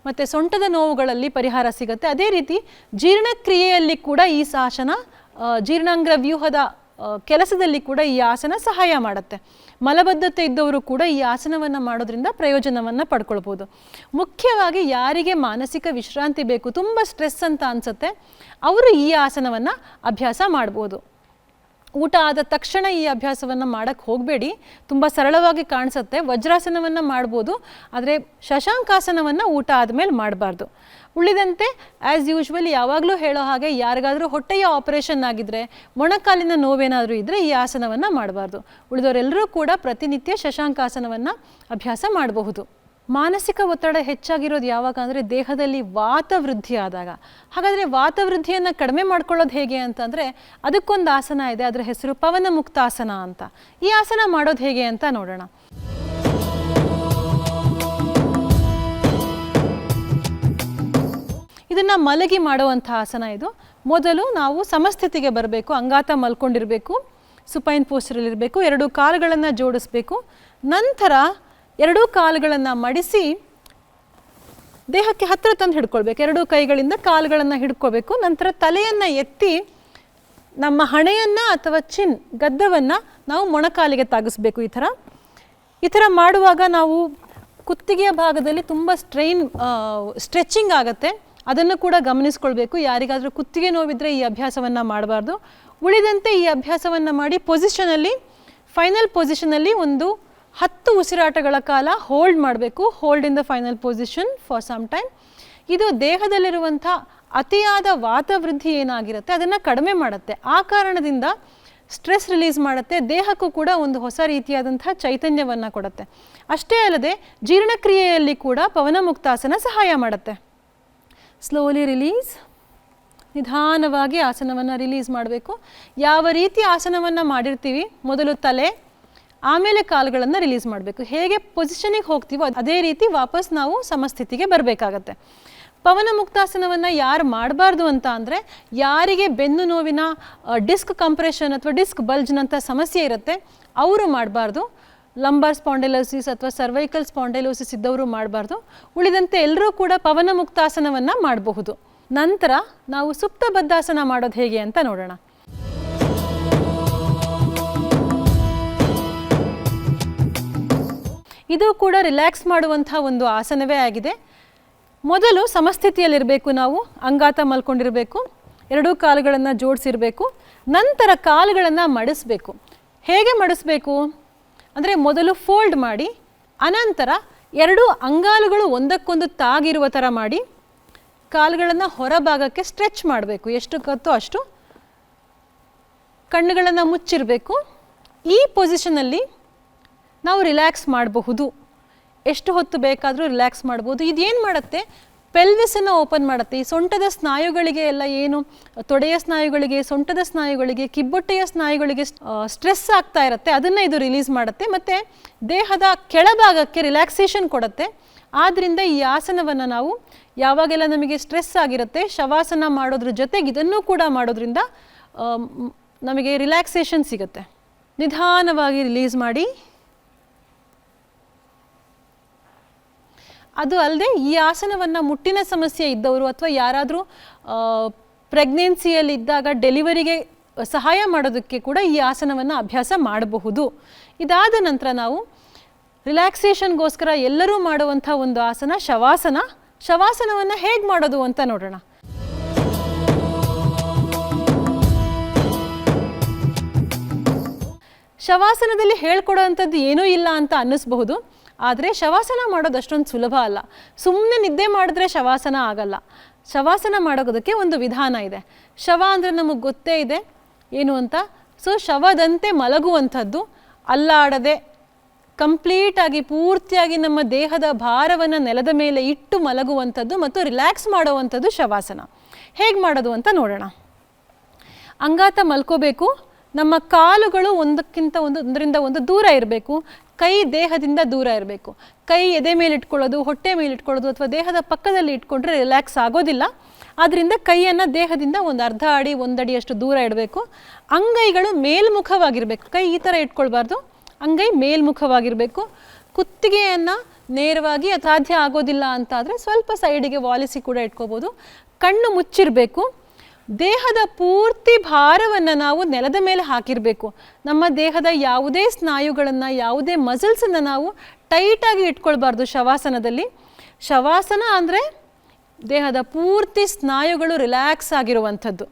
ಮತ್ತು ಸೊಂಟದ ನೋವುಗಳಲ್ಲಿ ಪರಿಹಾರ ಸಿಗುತ್ತೆ. ಅದೇ ರೀತಿ ಜೀರ್ಣಕ್ರಿಯೆಯಲ್ಲಿ ಕೂಡ ಈ ಆಸನ ಜೀರ್ಣಾಂಗ್ರ ಜೀರ್ಣಾಂಗ ವ್ಯೂಹದ ಕೆಲಸದಲ್ಲಿ ಕೂಡ ಈ ಆಸನ ಸಹಾಯ ಮಾಡುತ್ತೆ. ಮಲಬದ್ಧತೆ ಇದ್ದವರು ಕೂಡ ಈ ಆಸನವನ್ನು ಮಾಡೋದ್ರಿಂದ ಪ್ರಯೋಜನವನ್ನು ಪಡ್ಕೊಳ್ಬೋದು. ಮುಖ್ಯವಾಗಿ ಯಾರಿಗೆ ಮಾನಸಿಕ ವಿಶ್ರಾಂತಿ ಬೇಕು, ತುಂಬ ಸ್ಟ್ರೆಸ್ ಅಂತ ಅನಿಸುತ್ತೆ, ಅವರು ಈ ಆಸನವನ್ನು ಅಭ್ಯಾಸ ಮಾಡ್ಬೋದು. ಊಟ ಆದ ತಕ್ಷಣ ಈ ಅಭ್ಯಾಸವನ್ನು ಮಾಡೋಕ್ಕೆ ಹೋಗಬೇಡಿ. ತುಂಬ ಸರಳವಾಗಿ ಕಾಣಿಸುತ್ತೆ. ವಜ್ರಾಸನವನ್ನು ಮಾಡ್ಬೋದು. ಆದರೆ ಶಶಾಂಕಾಸನವನ್ನು ಊಟ ಆದಮೇಲೆ ಮಾಡಬಾರ್ದು. ಉಳಿದಂತೆ ಆ್ಯಸ್ ಯೂಶ್ವಲ್ ಯಾವಾಗಲೂ ಹೇಳೋ ಹಾಗೆ ಯಾರಿಗಾದರೂ ಹೊಟ್ಟೆಯ ಆಪರೇಷನ್ ಆಗಿದ್ದರೆ ಮೊಣಕಾಲಿನ ನೋವೇನಾದರೂ ಇದ್ದರೆ ಈ ಆಸನವನ್ನು ಮಾಡಬಾರ್ದು. ಉಳಿದವರೆಲ್ಲರೂ ಕೂಡ ಪ್ರತಿನಿತ್ಯ ಶಶಾಂಕಾಸನವನ್ನು ಅಭ್ಯಾಸ ಮಾಡಬಹುದು. ಮಾನಸಿಕ ಒತ್ತಡ ಹೆಚ್ಚಾಗಿರೋದು ಯಾವಾಗ ಅಂದರೆ ದೇಹದಲ್ಲಿ ವಾತ ವೃದ್ಧಿ ಆದಾಗ ಹಾಗಾದರೆ ವಾತ ವೃದ್ಧಿಯನ್ನು ಕಡಿಮೆ ಮಾಡ್ಕೊಳ್ಳೋದು ಹೇಗೆ ಅಂತಂದರೆ ಅದಕ್ಕೊಂದು ಆಸನ ಇದೆ, ಅದರ ಹೆಸರು ಪವನ ಮುಕ್ತಾಸನ ಅಂತ. ಈ ಆಸನ ಮಾಡೋದು ಹೇಗೆ ಅಂತ ನೋಡೋಣ. ಇದನ್ನು ಮಲಗಿ ಮಾಡುವಂಥ ಆಸನ ಇದು. ಮೊದಲು ನಾವು ಸಮಸ್ಥಿತಿಗೆ ಬರಬೇಕು, ಅಂಗಾತ ಮಲ್ಕೊಂಡಿರಬೇಕು, ಸುಪೈನ್ ಪೋಸ್ಟರಲ್ಲಿರಬೇಕು, ಎರಡು ಕಾಲುಗಳನ್ನು ಜೋಡಿಸ್ಬೇಕು. ನಂತರ ಎರಡೂ ಕಾಲುಗಳನ್ನು ಮಡಿಸಿ ದೇಹಕ್ಕೆ ಹತ್ತಿರ ತಂದು ಹಿಡ್ಕೊಳ್ಬೇಕು. ಎರಡೂ ಕೈಗಳಿಂದ ಕಾಲುಗಳನ್ನು ಹಿಡ್ಕೋಬೇಕು ನಂತರ ತಲೆಯನ್ನು ಎತ್ತಿ ನಮ್ಮ ಹಣೆಯನ್ನು ಅಥವಾ ಚಿನ್, ಗದ್ದವನ್ನು ನಾವು ಮೊಣಕಾಲಿಗೆ ತಾಗಿಸ್ಬೇಕು ಈ ಥರ. ಈ ಥರ ಮಾಡುವಾಗ ನಾವು ಕುತ್ತಿಗೆಯ ಭಾಗದಲ್ಲಿ ತುಂಬ ಸ್ಟ್ರೈನ್ ಸ್ಟ್ರೆಚಿಂಗ್ ಆಗುತ್ತೆ. ಅದನ್ನು ಕೂಡ ಗಮನಿಸ್ಕೊಳ್ಬೇಕು. ಯಾರಿಗಾದರೂ ಕುತ್ತಿಗೆ ನೋವಿದ್ರೆ ಈ ಅಭ್ಯಾಸವನ್ನು ಮಾಡಬಾರ್ದು. ಉಳಿದಂತೆ ಈ ಅಭ್ಯಾಸವನ್ನು ಮಾಡಿ ಪೊಸಿಷನಲ್ಲಿ ಫೈನಲ್ ಪೊಸಿಷನಲ್ಲಿ ಒಂದು ಹತ್ತು ಉಸಿರಾಟಗಳ ಕಾಲ ಹೋಲ್ಡ್ ಮಾಡಬೇಕು hold in the final position for some time ಇದು ದೇಹದಲ್ಲಿರುವಂಥ ಅತಿಯಾದ ವಾತವೃದ್ಧಿ ಏನಾಗಿರುತ್ತೆ, ಅದನ್ನು ಕಡಿಮೆ ಮಾಡುತ್ತೆ. ಆ ಕಾರಣದಿಂದ ಸ್ಟ್ರೆಸ್ ರಿಲೀಸ್ ಮಾಡುತ್ತೆ, ದೇಹಕ್ಕೂ ಕೂಡ ಒಂದು ಹೊಸ ರೀತಿಯಾದಂಥ ಚೈತನ್ಯವನ್ನು ಕೊಡುತ್ತೆ. ಅಷ್ಟೇ ಅಲ್ಲದೆ ಜೀರ್ಣಕ್ರಿಯೆಯಲ್ಲಿ ಕೂಡ ಪವನ ಮುಕ್ತಾಸನ ಸಹಾಯ ಮಾಡುತ್ತೆ. ಸ್ಲೋಲಿ ರಿಲೀಸ್ ನಿಧಾನವಾಗಿ ಆಸನವನ್ನು ರಿಲೀಸ್ ಮಾಡಬೇಕು. ಯಾವ ರೀತಿ ಆಸನವನ್ನು ಮಾಡಿರ್ತೀವಿ, ಮೊದಲು ತಲೆ ಆಮೇಲೆ ಕಾಲುಗಳನ್ನು ರಿಲೀಸ್ ಮಾಡಬೇಕು. ಹೇಗೆ ಪೊಸಿಷನಿಗೆ ಹೋಗ್ತೀವೋ ಅದೇ ರೀತಿ ವಾಪಸ್ ನಾವು ಸಮಸ್ಥಿತಿಗೆ ಬರಬೇಕಾಗತ್ತೆ. ಪವನ ಮುಕ್ತಾಸನವನ್ನು ಯಾರು ಮಾಡಬಾರ್ದು ಅಂತ ಅಂದರೆ ಯಾರಿಗೆ ಬೆನ್ನು ನೋವಿನ ಡಿಸ್ಕ್ ಕಂಪ್ರೆಷನ್ ಅಥವಾ ಡಿಸ್ಕ್ ಬಲ್ಜ್ನಂಥ ಸಮಸ್ಯೆ ಇರುತ್ತೆ, ಅವರು ಮಾಡಬಾರ್ದು. ಲಂಬರ್ ಸ್ಪಾಂಡೆಲೋಸಿಸ್ ಅಥವಾ ಸರ್ವೈಕಲ್ ಸ್ಪಾಂಡೆಲೋಸಿಸ್ ಇದ್ದವರು ಮಾಡಬಾರ್ದು. ಉಳಿದಂತೆ ಎಲ್ಲರೂ ಕೂಡ ಪವನ ಮುಕ್ತಾಸನವನ್ನು ಮಾಡಬಹುದು. ನಂತರ ನಾವು ಸುಪ್ತ ಬದ್ಧಾಸನ ಮಾಡೋದು ಹೇಗೆ ಅಂತ ನೋಡೋಣ. ಇದು ಕೂಡ ರಿಲ್ಯಾಕ್ಸ್ ಮಾಡುವಂಥ ಒಂದು ಆಸನವೇ ಆಗಿದೆ. ಮೊದಲು ಸಮಸ್ಥಿತಿಯಲ್ಲಿರಬೇಕು ನಾವು, ಅಂಗಾತ ಮಲ್ಕೊಂಡಿರಬೇಕು, ಎರಡೂ ಕಾಲುಗಳನ್ನು ಜೋಡಿಸಿರಬೇಕು, ನಂತರ ಕಾಲುಗಳನ್ನು ಮಡಿಸಬೇಕು. ಹೇಗೆ ಮಡಿಸಬೇಕು? ಅಂದರೆ ಮೊದಲು ಫೋಲ್ಡ್ ಮಾಡಿ, ಅನಂತರ ಎರಡೂ ಅಂಗಾಲುಗಳು ಒಂದಕ್ಕೊಂದು ತಾಗಿರುವ ಥರ ಮಾಡಿ, ಕಾಲುಗಳನ್ನು ಹೊರಭಾಗಕ್ಕೆ ಸ್ಟ್ರೆಚ್ ಮಾಡಬೇಕು. ಎಷ್ಟು ಕತ್ತೋ ಅಷ್ಟು. ಕಣ್ಣುಗಳನ್ನು ಮುಚ್ಚಿರಬೇಕು. ಈ ಪೊಸಿಷನಲ್ಲಿ ನಾವು ರಿಲ್ಯಾಕ್ಸ್ ಮಾಡಬಹುದು. ಎಷ್ಟು ಹೊತ್ತು ಬೇಕಾದರೂ ರಿಲ್ಯಾಕ್ಸ್ ಮಾಡ್ಬೋದು ಇದೇನು ಮಾಡುತ್ತೆ? ಪೆಲ್ವಿಸನ್ನು ಓಪನ್ ಮಾಡುತ್ತೆ. ಈ ಸೊಂಟದ ಸ್ನಾಯುಗಳಿಗೆ ಎಲ್ಲ ಏನು, ತೊಡೆಯ ಸ್ನಾಯುಗಳಿಗೆ, ಸೊಂಟದ ಸ್ನಾಯುಗಳಿಗೆ, ಕಿಬ್ಬೊಟ್ಟೆಯ ಸ್ನಾಯುಗಳಿಗೆ ಸ್ಟ್ರೆಸ್ ಆಗ್ತಾ ಇರುತ್ತೆ. ಅದನ್ನು ಇದು ರಿಲೀಸ್ ಮಾಡುತ್ತೆ. ಮತ್ತು ದೇಹದ ಕೆಳಭಾಗಕ್ಕೆ ರಿಲ್ಯಾಕ್ಸೇಷನ್ ಕೊಡುತ್ತೆ. ಆದ್ದರಿಂದ ಈ ಆಸನವನ್ನು ನಾವು ಯಾವಾಗೆಲ್ಲ ನಮಗೆ ಸ್ಟ್ರೆಸ್ ಆಗಿರುತ್ತೆ, ಶವಾಸನ ಮಾಡೋದ್ರ ಜೊತೆಗೆ ಇದನ್ನು ಕೂಡ ಮಾಡೋದ್ರಿಂದ ನಮಗೆ ರಿಲ್ಯಾಕ್ಸೇಷನ್ ಸಿಗುತ್ತೆ. ನಿಧಾನವಾಗಿ ರಿಲೀಸ್ ಮಾಡಿ. ಅದು ಅಲ್ಲದೆ ಈ ಆಸನವನ್ನು ಮುಟ್ಟಿನ ಸಮಸ್ಯೆ ಇದ್ದವರು ಅಥವಾ ಯಾರಾದರೂ ಪ್ರೆಗ್ನೆನ್ಸಿಯಲ್ಲಿ ಇದ್ದಾಗ ಡೆಲಿವರಿಗೆ ಸಹಾಯ ಮಾಡೋದಕ್ಕೆ ಕೂಡ ಈ ಆಸನವನ್ನು ಅಭ್ಯಾಸ ಮಾಡಬಹುದು. ಇದಾದ ನಂತರ ನಾವು ರಿಲ್ಯಾಕ್ಸೇಷನ್ಗೋಸ್ಕರ ಎಲ್ಲರೂ ಮಾಡುವಂಥ ಒಂದು ಆಸನ ಶವಾಸನ. ಶವಾಸನವನ್ನು ಹೇಗೆ ಮಾಡೋದು ಅಂತ ನೋಡೋಣ. ಶವಾಸನದಲ್ಲಿ ಹೇಳ್ಕೊಡೋವಂಥದ್ದು ಏನೂ ಇಲ್ಲ ಅಂತ ಅನ್ನಿಸ್ಬಹುದು. ಆದರೆ ಶವಾಸನ ಮಾಡೋದು ಅಷ್ಟೊಂದು ಸುಲಭ ಅಲ್ಲ. ಸುಮ್ಮನೆ ನಿದ್ದೆ ಮಾಡಿದ್ರೆ ಶವಾಸನ ಆಗಲ್ಲ. ಶವಾಸನ ಮಾಡೋದಕ್ಕೆ ಒಂದು ವಿಧಾನ ಇದೆ. ಶವ ಅಂದರೆ ನಮಗೆ ಗೊತ್ತೇ ಇದೆ ಏನು ಅಂತ? ಸೊ, ಶವದಂತೆ ಮಲಗುವಂಥದ್ದು ಅಲ್ಲಾಡದೆ ಕಂಪ್ಲೀಟಾಗಿ ಪೂರ್ತಿಯಾಗಿ ನಮ್ಮ ದೇಹದ ಭಾರವನ್ನು ನೆಲದ ಮೇಲೆ ಇಟ್ಟು ಮಲಗುವಂಥದ್ದು ಮತ್ತು ರಿಲ್ಯಾಕ್ಸ್ ಮಾಡುವಂಥದ್ದು ಶವಾಸನ. ಹೇಗೆ ಮಾಡೋದು ಅಂತ ನೋಡೋಣ. ಅಂಗಾತ ಮಲ್ಕೋಬೇಕು. ನಮ್ಮ ಕಾಲುಗಳು ಒಂದಕ್ಕಿಂತ ಒಂದು, ಒಂದರಿಂದ ಒಂದು ದೂರ ಇರಬೇಕು. ಕೈ ದೇಹದಿಂದ ದೂರ ಇರಬೇಕು. ಕೈ ಎದೆ ಮೇಲೆ ಇಟ್ಕೊಳ್ಳೋದು, ಹೊಟ್ಟೆ ಮೇಲೆ ಇಟ್ಕೊಳ್ಳೋದು ಅಥವಾ ದೇಹದ ಪಕ್ಕದಲ್ಲಿ ಇಟ್ಕೊಂಡ್ರೆ ರಿಲ್ಯಾಕ್ಸ್ ಆಗೋದಿಲ್ಲ. ಆದ್ದರಿಂದ ಕೈಯನ್ನು ದೇಹದಿಂದ ಒಂದು ಅರ್ಧ ಅಡಿ, ಒಂದಡಿಯಷ್ಟು ದೂರ ಇಡಬೇಕು. ಅಂಗೈಗಳು ಮೇಲ್ಮುಖವಾಗಿರಬೇಕು. ಕೈ ಈ ಥರ ಇಟ್ಕೊಳ್ಬಾರ್ದು. ಅಂಗೈ ಮೇಲ್ಮುಖವಾಗಿರಬೇಕು. ಕುತ್ತಿಗೆಯನ್ನು ನೇರವಾಗಿ ಸಾಧ್ಯ ಆಗೋದಿಲ್ಲ ಅಂತಾದರೆ ಸ್ವಲ್ಪ ಸೈಡಿಗೆ ವಾಲಿಸಿ ಕೂಡ ಇಟ್ಕೋಬೋದು. ಕಣ್ಣು ಮುಚ್ಚಿರಬೇಕು. ದೇಹದ ಪೂರ್ತಿ ಭಾರವನ್ನು ನಾವು ನೆಲದ ಮೇಲೆ ಹಾಕಿರಬೇಕು. ನಮ್ಮ ದೇಹದ ಯಾವುದೇ ಸ್ನಾಯುಗಳನ್ನು, ಯಾವುದೇ ಮಸಲ್ಸನ್ನು ನಾವು ಟೈಟಾಗಿ ಇಟ್ಕೊಳ್ಬಾರ್ದು ಶವಾಸನದಲ್ಲಿ. ಶವಾಸನ ಅಂದರೆ ದೇಹದ ಪೂರ್ತಿ ಸ್ನಾಯುಗಳು ರಿಲ್ಯಾಕ್ಸ್ ಆಗಿರುವಂಥದ್ದು.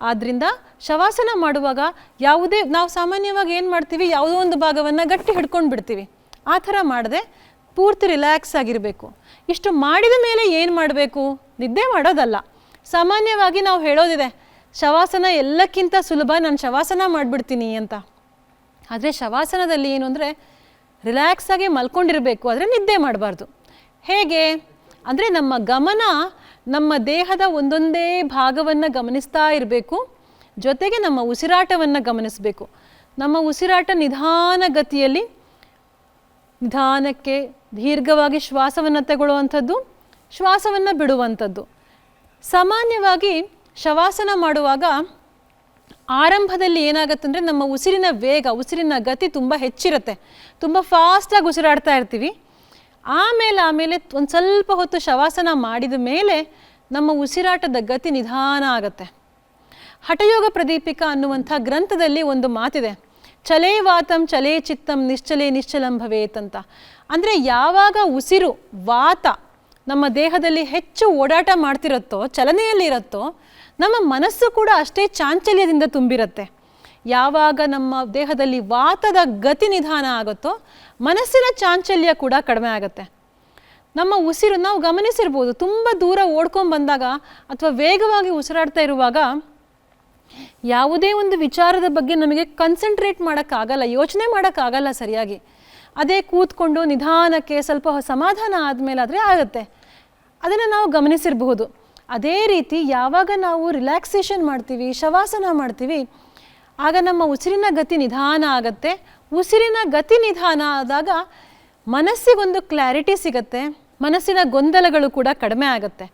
ಆದ್ದರಿಂದ ಶವಾಸನ ಮಾಡುವಾಗ ಯಾವುದೇ, ನಾವು ಸಾಮಾನ್ಯವಾಗಿ ಏನು ಮಾಡ್ತೀವಿ, ಯಾವುದೋ ಒಂದು ಭಾಗವನ್ನು ಗಟ್ಟಿ ಹಿಡ್ಕೊಂಡು ಬಿಡ್ತೀವಿ. ಆ ಥರ ಮಾಡದೆ ಪೂರ್ತಿ ರಿಲ್ಯಾಕ್ಸ್ ಆಗಿರಬೇಕು. ಇಷ್ಟು ಮಾಡಿದ ಮೇಲೆ ಏನು ಮಾಡಬೇಕು? ನಿದ್ದೆ ಮಾಡೋದಲ್ಲ. ಸಾಮಾನ್ಯವಾಗಿ ನಾವು ಹೇಳೋದಿದೆ, ಶವಾಸನ ಎಲ್ಲಕ್ಕಿಂತ ಸುಲಭ ನಾನು ಶವಾಸನ ಮಾಡಿಬಿಡ್ತೀನಿ ಅಂತ. ಆದರೆ ಶವಾಸನದಲ್ಲಿ ಏನು ಅಂದರೆ ರಿಲ್ಯಾಕ್ಸ್ ಆಗಿ ಮಲ್ಕೊಂಡಿರಬೇಕು, ಆದರೆ ನಿದ್ದೆ ಮಾಡಬಾರ್ದು. ಹೇಗೆ? ಅಂದರೆ ನಮ್ಮ ಗಮನ ನಮ್ಮ ದೇಹದ ಒಂದೊಂದೇ ಭಾಗವನ್ನು ಗಮನಿಸ್ತಾ ಇರಬೇಕು, ಜೊತೆಗೆ ನಮ್ಮ ಉಸಿರಾಟವನ್ನು ಗಮನಿಸಬೇಕು. ನಮ್ಮ ಉಸಿರಾಟ ನಿಧಾನ ಗತಿಯಲ್ಲಿ ನಿಧಾನಕ್ಕೆ ದೀರ್ಘವಾಗಿ ಶ್ವಾಸವನ್ನು ತಗೊಳ್ಳುವಂಥದ್ದು, ಶ್ವಾಸವನ್ನು ಬಿಡುವಂಥದ್ದು. ಸಾಮಾನ್ಯವಾಗಿ ಶವಾಸನ ಮಾಡುವಾಗ ಆರಂಭದಲ್ಲಿ ಏನಾಗುತ್ತೆ ಅಂದರೆ ನಮ್ಮ ಉಸಿರಿನ ವೇಗ, ಉಸಿರಿನ ಗತಿ ತುಂಬ ಹೆಚ್ಚಿರುತ್ತೆ. ತುಂಬ ಫಾಸ್ಟಾಗಿ ಉಸಿರಾಡ್ತಾ ಇರ್ತೀವಿ. ಆಮೇಲೆ ಆಮೇಲೆ ಒಂದು ಸ್ವಲ್ಪ ಹೊತ್ತು ಶವಾಸನ ಮಾಡಿದ ಮೇಲೆ ನಮ್ಮ ಉಸಿರಾಟದ ಗತಿ ನಿಧಾನ ಆಗುತ್ತೆ. ಹಠಯೋಗ ಪ್ರದೀಪಿಕ ಅನ್ನುವಂಥ ಗ್ರಂಥದಲ್ಲಿ ಒಂದು ಮಾತಿದೆ. ಚಲೇ ವಾತಂ, ಚಲೇ ಚಿತ್ತಂ, ನಿಶ್ಚಲೇ ನಿಶ್ಚಲಂ ಭವೇತ್ ಅಂತ. ಅಂದರೆ ಯಾವಾಗ ಉಸಿರು, ವಾತ ನಮ್ಮ ದೇಹದಲ್ಲಿ ಹೆಚ್ಚು ಓಡಾಟ ಮಾಡ್ತಿರುತ್ತೋ, ಚಲನೆಯಲ್ಲಿರುತ್ತೋ, ನಮ್ಮ ಮನಸ್ಸು ಕೂಡ ಅಷ್ಟೇ ಚಾಂಚಲ್ಯದಿಂದ ತುಂಬಿರುತ್ತೆ. ಯಾವಾಗ ನಮ್ಮ ದೇಹದಲ್ಲಿ ವಾತದ ಗತಿ ನಿಧಾನ ಆಗುತ್ತೋ, ಮನಸ್ಸಿನ ಚಾಂಚಲ್ಯ ಕೂಡ ಕಡಿಮೆ ಆಗುತ್ತೆ. ನಮ್ಮ ಉಸಿರು, ನಾವು ಗಮನಿಸಿರ್ಬೋದು, ತುಂಬ ದೂರ ಓಡ್ಕೊಂಡು ಬಂದಾಗ ಅಥವಾ ವೇಗವಾಗಿ ಉಸಿರಾಡ್ತಾ ಇರುವಾಗ ಯಾವುದೇ ಒಂದು ವಿಚಾರದ ಬಗ್ಗೆ ನಮಗೆ ಕನ್ಸಂಟ್ರೇಟ್ ಮಾಡೋಕ್ಕಾಗಲ್ಲ, ಯೋಚನೆ ಮಾಡೋಕ್ಕಾಗಲ್ಲ ಸರಿಯಾಗಿ. ಅದೇ ಕೂತ್ಕೊಂಡು ನಿಧಾನಕ್ಕೆ ಸ್ವಲ್ಪ ಸಮಾಧಾನ ಆದಮೇಲೆ ಆದರೆ ಆಗುತ್ತೆ. ಅದನ್ನು ನಾವು ಗಮನಿಸಿರಬಹುದು. ಅದೇ ರೀತಿ ಯಾವಾಗ ನಾವು ರಿಲ್ಯಾಕ್ಸೇಷನ್ ಮಾಡ್ತೀವಿ, ಶವಾಸನ ಮಾಡ್ತೀವಿ, ಆಗ ನಮ್ಮ ಉಸಿರಿನ ಗತಿ ನಿಧಾನ ಆಗತ್ತೆ. ಉಸಿರಿನ ಗತಿ ನಿಧಾನ ಆದಾಗ ಮನಸ್ಸಿಗೊಂದು ಕ್ಲಾರಿಟಿ ಸಿಗತ್ತೆ, ಮನಸ್ಸಿನ ಗೊಂದಲಗಳು ಕೂಡ ಕಡಿಮೆ ಆಗುತ್ತೆ.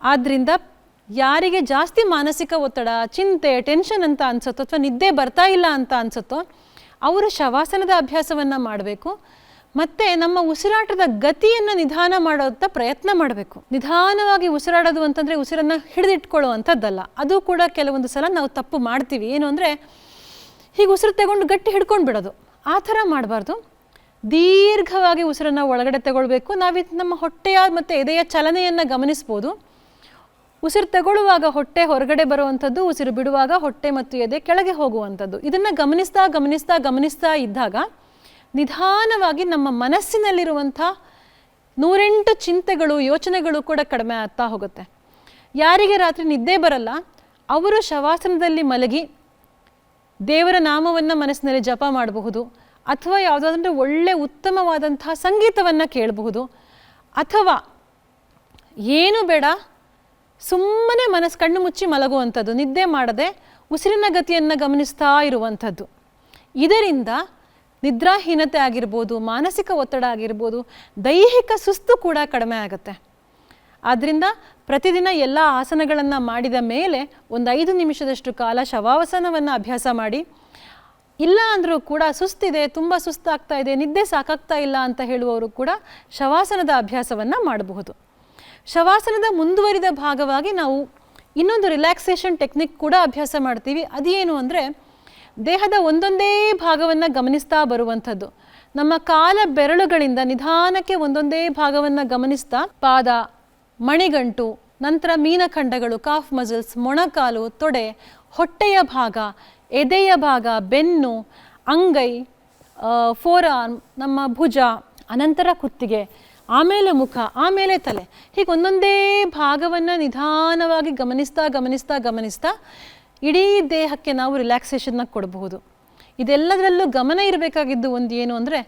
ಆದ್ದರಿಂದ ಯಾರಿಗೆ ಜಾಸ್ತಿ ಮಾನಸಿಕ ಒತ್ತಡ, ಚಿಂತೆ, ಟೆನ್ಷನ್ ಅಂತ ಅನಿಸುತ್ತೋ ಅಥವಾ ನಿದ್ದೆ ಬರ್ತಾ ಇಲ್ಲ ಅಂತ ಅನ್ಸುತ್ತೋ ಅವರು ಶವಾಸನದ ಅಭ್ಯಾಸವನ್ನು ಮಾಡಬೇಕು, ಮತ್ತು ನಮ್ಮ ಉಸಿರಾಟದ ಗತಿಯನ್ನು ನಿಧಾನ ಮಾಡೋಂಥ ಪ್ರಯತ್ನ ಮಾಡಬೇಕು. ನಿಧಾನವಾಗಿ ಉಸಿರಾಡೋದು ಅಂತಂದರೆ ಉಸಿರನ್ನು ಹಿಡಿದಿಟ್ಕೊಳ್ಳುವಂಥದ್ದಲ್ಲ. ಅದು ಕೂಡ ಕೆಲವೊಂದು ಸಲ ನಾವು ತಪ್ಪು ಮಾಡ್ತೀವಿ. ಏನು ಅಂದರೆ, ಹೀಗೆ ಉಸಿರು ತಗೊಂಡು ಗಟ್ಟಿ ಹಿಡ್ಕೊಂಡು ಬಿಡೋದು. ಆ ಥರ ಮಾಡಬಾರ್ದು. ದೀರ್ಘವಾಗಿ ಉಸಿರನ್ನು ಒಳಗಡೆ ತಗೊಳ್ಬೇಕು. ನಾವಿದು ನಮ್ಮ ಹೊಟ್ಟೆಯ ಮತ್ತು ಎದೆಯ ಚಲನೆಯನ್ನು ಗಮನಿಸ್ಬೋದು. ಉಸಿರು ತಗೊಳ್ಳುವಾಗ ಹೊಟ್ಟೆ ಹೊರಗಡೆ ಬರುವಂಥದ್ದು, ಉಸಿರು ಬಿಡುವಾಗ ಹೊಟ್ಟೆ ಮತ್ತು ಎದೆ ಕೆಳಗೆ ಹೋಗುವಂಥದ್ದು. ಇದನ್ನು ಗಮನಿಸ್ತಾ ಗಮನಿಸ್ತಾ ಗಮನಿಸ್ತಾ ಇದ್ದಾಗ ನಿಧಾನವಾಗಿ ನಮ್ಮ ಮನಸ್ಸಿನಲ್ಲಿರುವಂಥ ನೂರೆಂಟು ಚಿಂತೆಗಳು, ಯೋಚನೆಗಳು ಕೂಡ ಕಡಿಮೆ ಆಗ್ತಾ ಹೋಗುತ್ತೆ. ಯಾರಿಗೆ ರಾತ್ರಿ ನಿದ್ದೆ ಬರಲ್ಲ, ಅವರು ಶವಾಸನದಲ್ಲಿ ಮಲಗಿ ದೇವರ ನಾಮವನ್ನು ಮನಸ್ಸಿನಲ್ಲಿ ಜಪ ಮಾಡಬಹುದು, ಅಥವಾ ಯಾವುದಾದ್ರೂ ಒಳ್ಳೆ ಉತ್ತಮವಾದಂತಹ ಸಂಗೀತವನ್ನು ಕೇಳಬಹುದು, ಅಥವಾ ಏನು ಬೇಡ ಸುಮ್ಮನೆ ಮನಸ್ಸು ಕಣ್ಣು ಮುಚ್ಚಿ ಮಲಗುವಂಥದ್ದು, ನಿದ್ದೆ ಮಾಡದೆ ಉಸಿರಿನ ಗತಿಯನ್ನು ಗಮನಿಸ್ತಾ ಇರುವಂಥದ್ದು. ಇದರಿಂದ ನಿದ್ರಾಹೀನತೆ ಆಗಿರ್ಬೋದು, ಮಾನಸಿಕ ಒತ್ತಡ ಆಗಿರ್ಬೋದು, ದೈಹಿಕ ಸುಸ್ತು ಕೂಡ ಕಡಿಮೆ ಆಗುತ್ತೆ. ಆದ್ದರಿಂದ ಪ್ರತಿದಿನ ಎಲ್ಲ ಆಸನಗಳನ್ನು ಮಾಡಿದ ಮೇಲೆ ಒಂದು ಐದು ನಿಮಿಷದಷ್ಟು ಕಾಲ ಶವಾವಸನವನ್ನು ಅಭ್ಯಾಸ ಮಾಡಿ, ಇಲ್ಲ ಅಂದರೂ ಕೂಡ ಸುಸ್ತಿದೆ, ತುಂಬ ಸುಸ್ತಾಗ್ತಾ ಇದೆ, ನಿದ್ದೆ ಸಾಕಾಗ್ತಾ ಇಲ್ಲ ಅಂತ ಹೇಳುವವರು ಕೂಡ ಶವಾಸನದ ಅಭ್ಯಾಸವನ್ನು ಮಾಡಬಹುದು. ಶವಾಸನದ ಮುಂದುವರಿದ ಭಾಗವಾಗಿ ನಾವು ಇನ್ನೊಂದು ರಿಲ್ಯಾಕ್ಸೇಷನ್ ಟೆಕ್ನಿಕ್ ಕೂಡ ಅಭ್ಯಾಸ ಮಾಡ್ತೀವಿ. ಅದೇನು ಅಂದರೆ ದೇಹದ ಒಂದೊಂದೇ ಭಾಗವನ್ನು ಗಮನಿಸ್ತಾ ಬರುವಂಥದ್ದು. ನಮ್ಮ ಕಾಲ ಬೆರಳುಗಳಿಂದ ನಿಧಾನಕ್ಕೆ ಒಂದೊಂದೇ ಭಾಗವನ್ನು ಗಮನಿಸ್ತಾ ಪಾದ, ಮಣಿಗಂಟು, ನಂತರ ಮೀನಖಂಡಗಳು ಕಾಫ್ ಮಸಲ್ಸ್ ಮೊಣಕಾಲು, ತೊಡೆ, ಹೊಟ್ಟೆಯ ಭಾಗ, ಎದೆಯ ಭಾಗ, ಬೆನ್ನು, ಅಂಗೈ ಫೋರಾನ್ ನಮ್ಮ ಭುಜ, ಅನಂತರ ಕುತ್ತಿಗೆ. ಆಮೇಲೆ ಮುಖ, ಆಮೇಲೆ ತಲೆ. ಹೀಗೆ ಒಂದೊಂದೇ ಭಾಗವನ್ನು ನಿಧಾನವಾಗಿ ಗಮನಿಸ್ತಾ ಗಮನಿಸ್ತಾ ಗಮನಿಸ್ತಾ ಇಡೀ ದೇಹಕ್ಕೆ ನಾವು ರಿಲ್ಯಾಕ್ಸೇಷನ್ನ ಕೊಡಬಹುದು. ಇದೆಲ್ಲದರಲ್ಲೂ ಗಮನ ಇರಬೇಕಾಗಿದ್ದು ಒಂದು ಏನು ಅಂದರೆ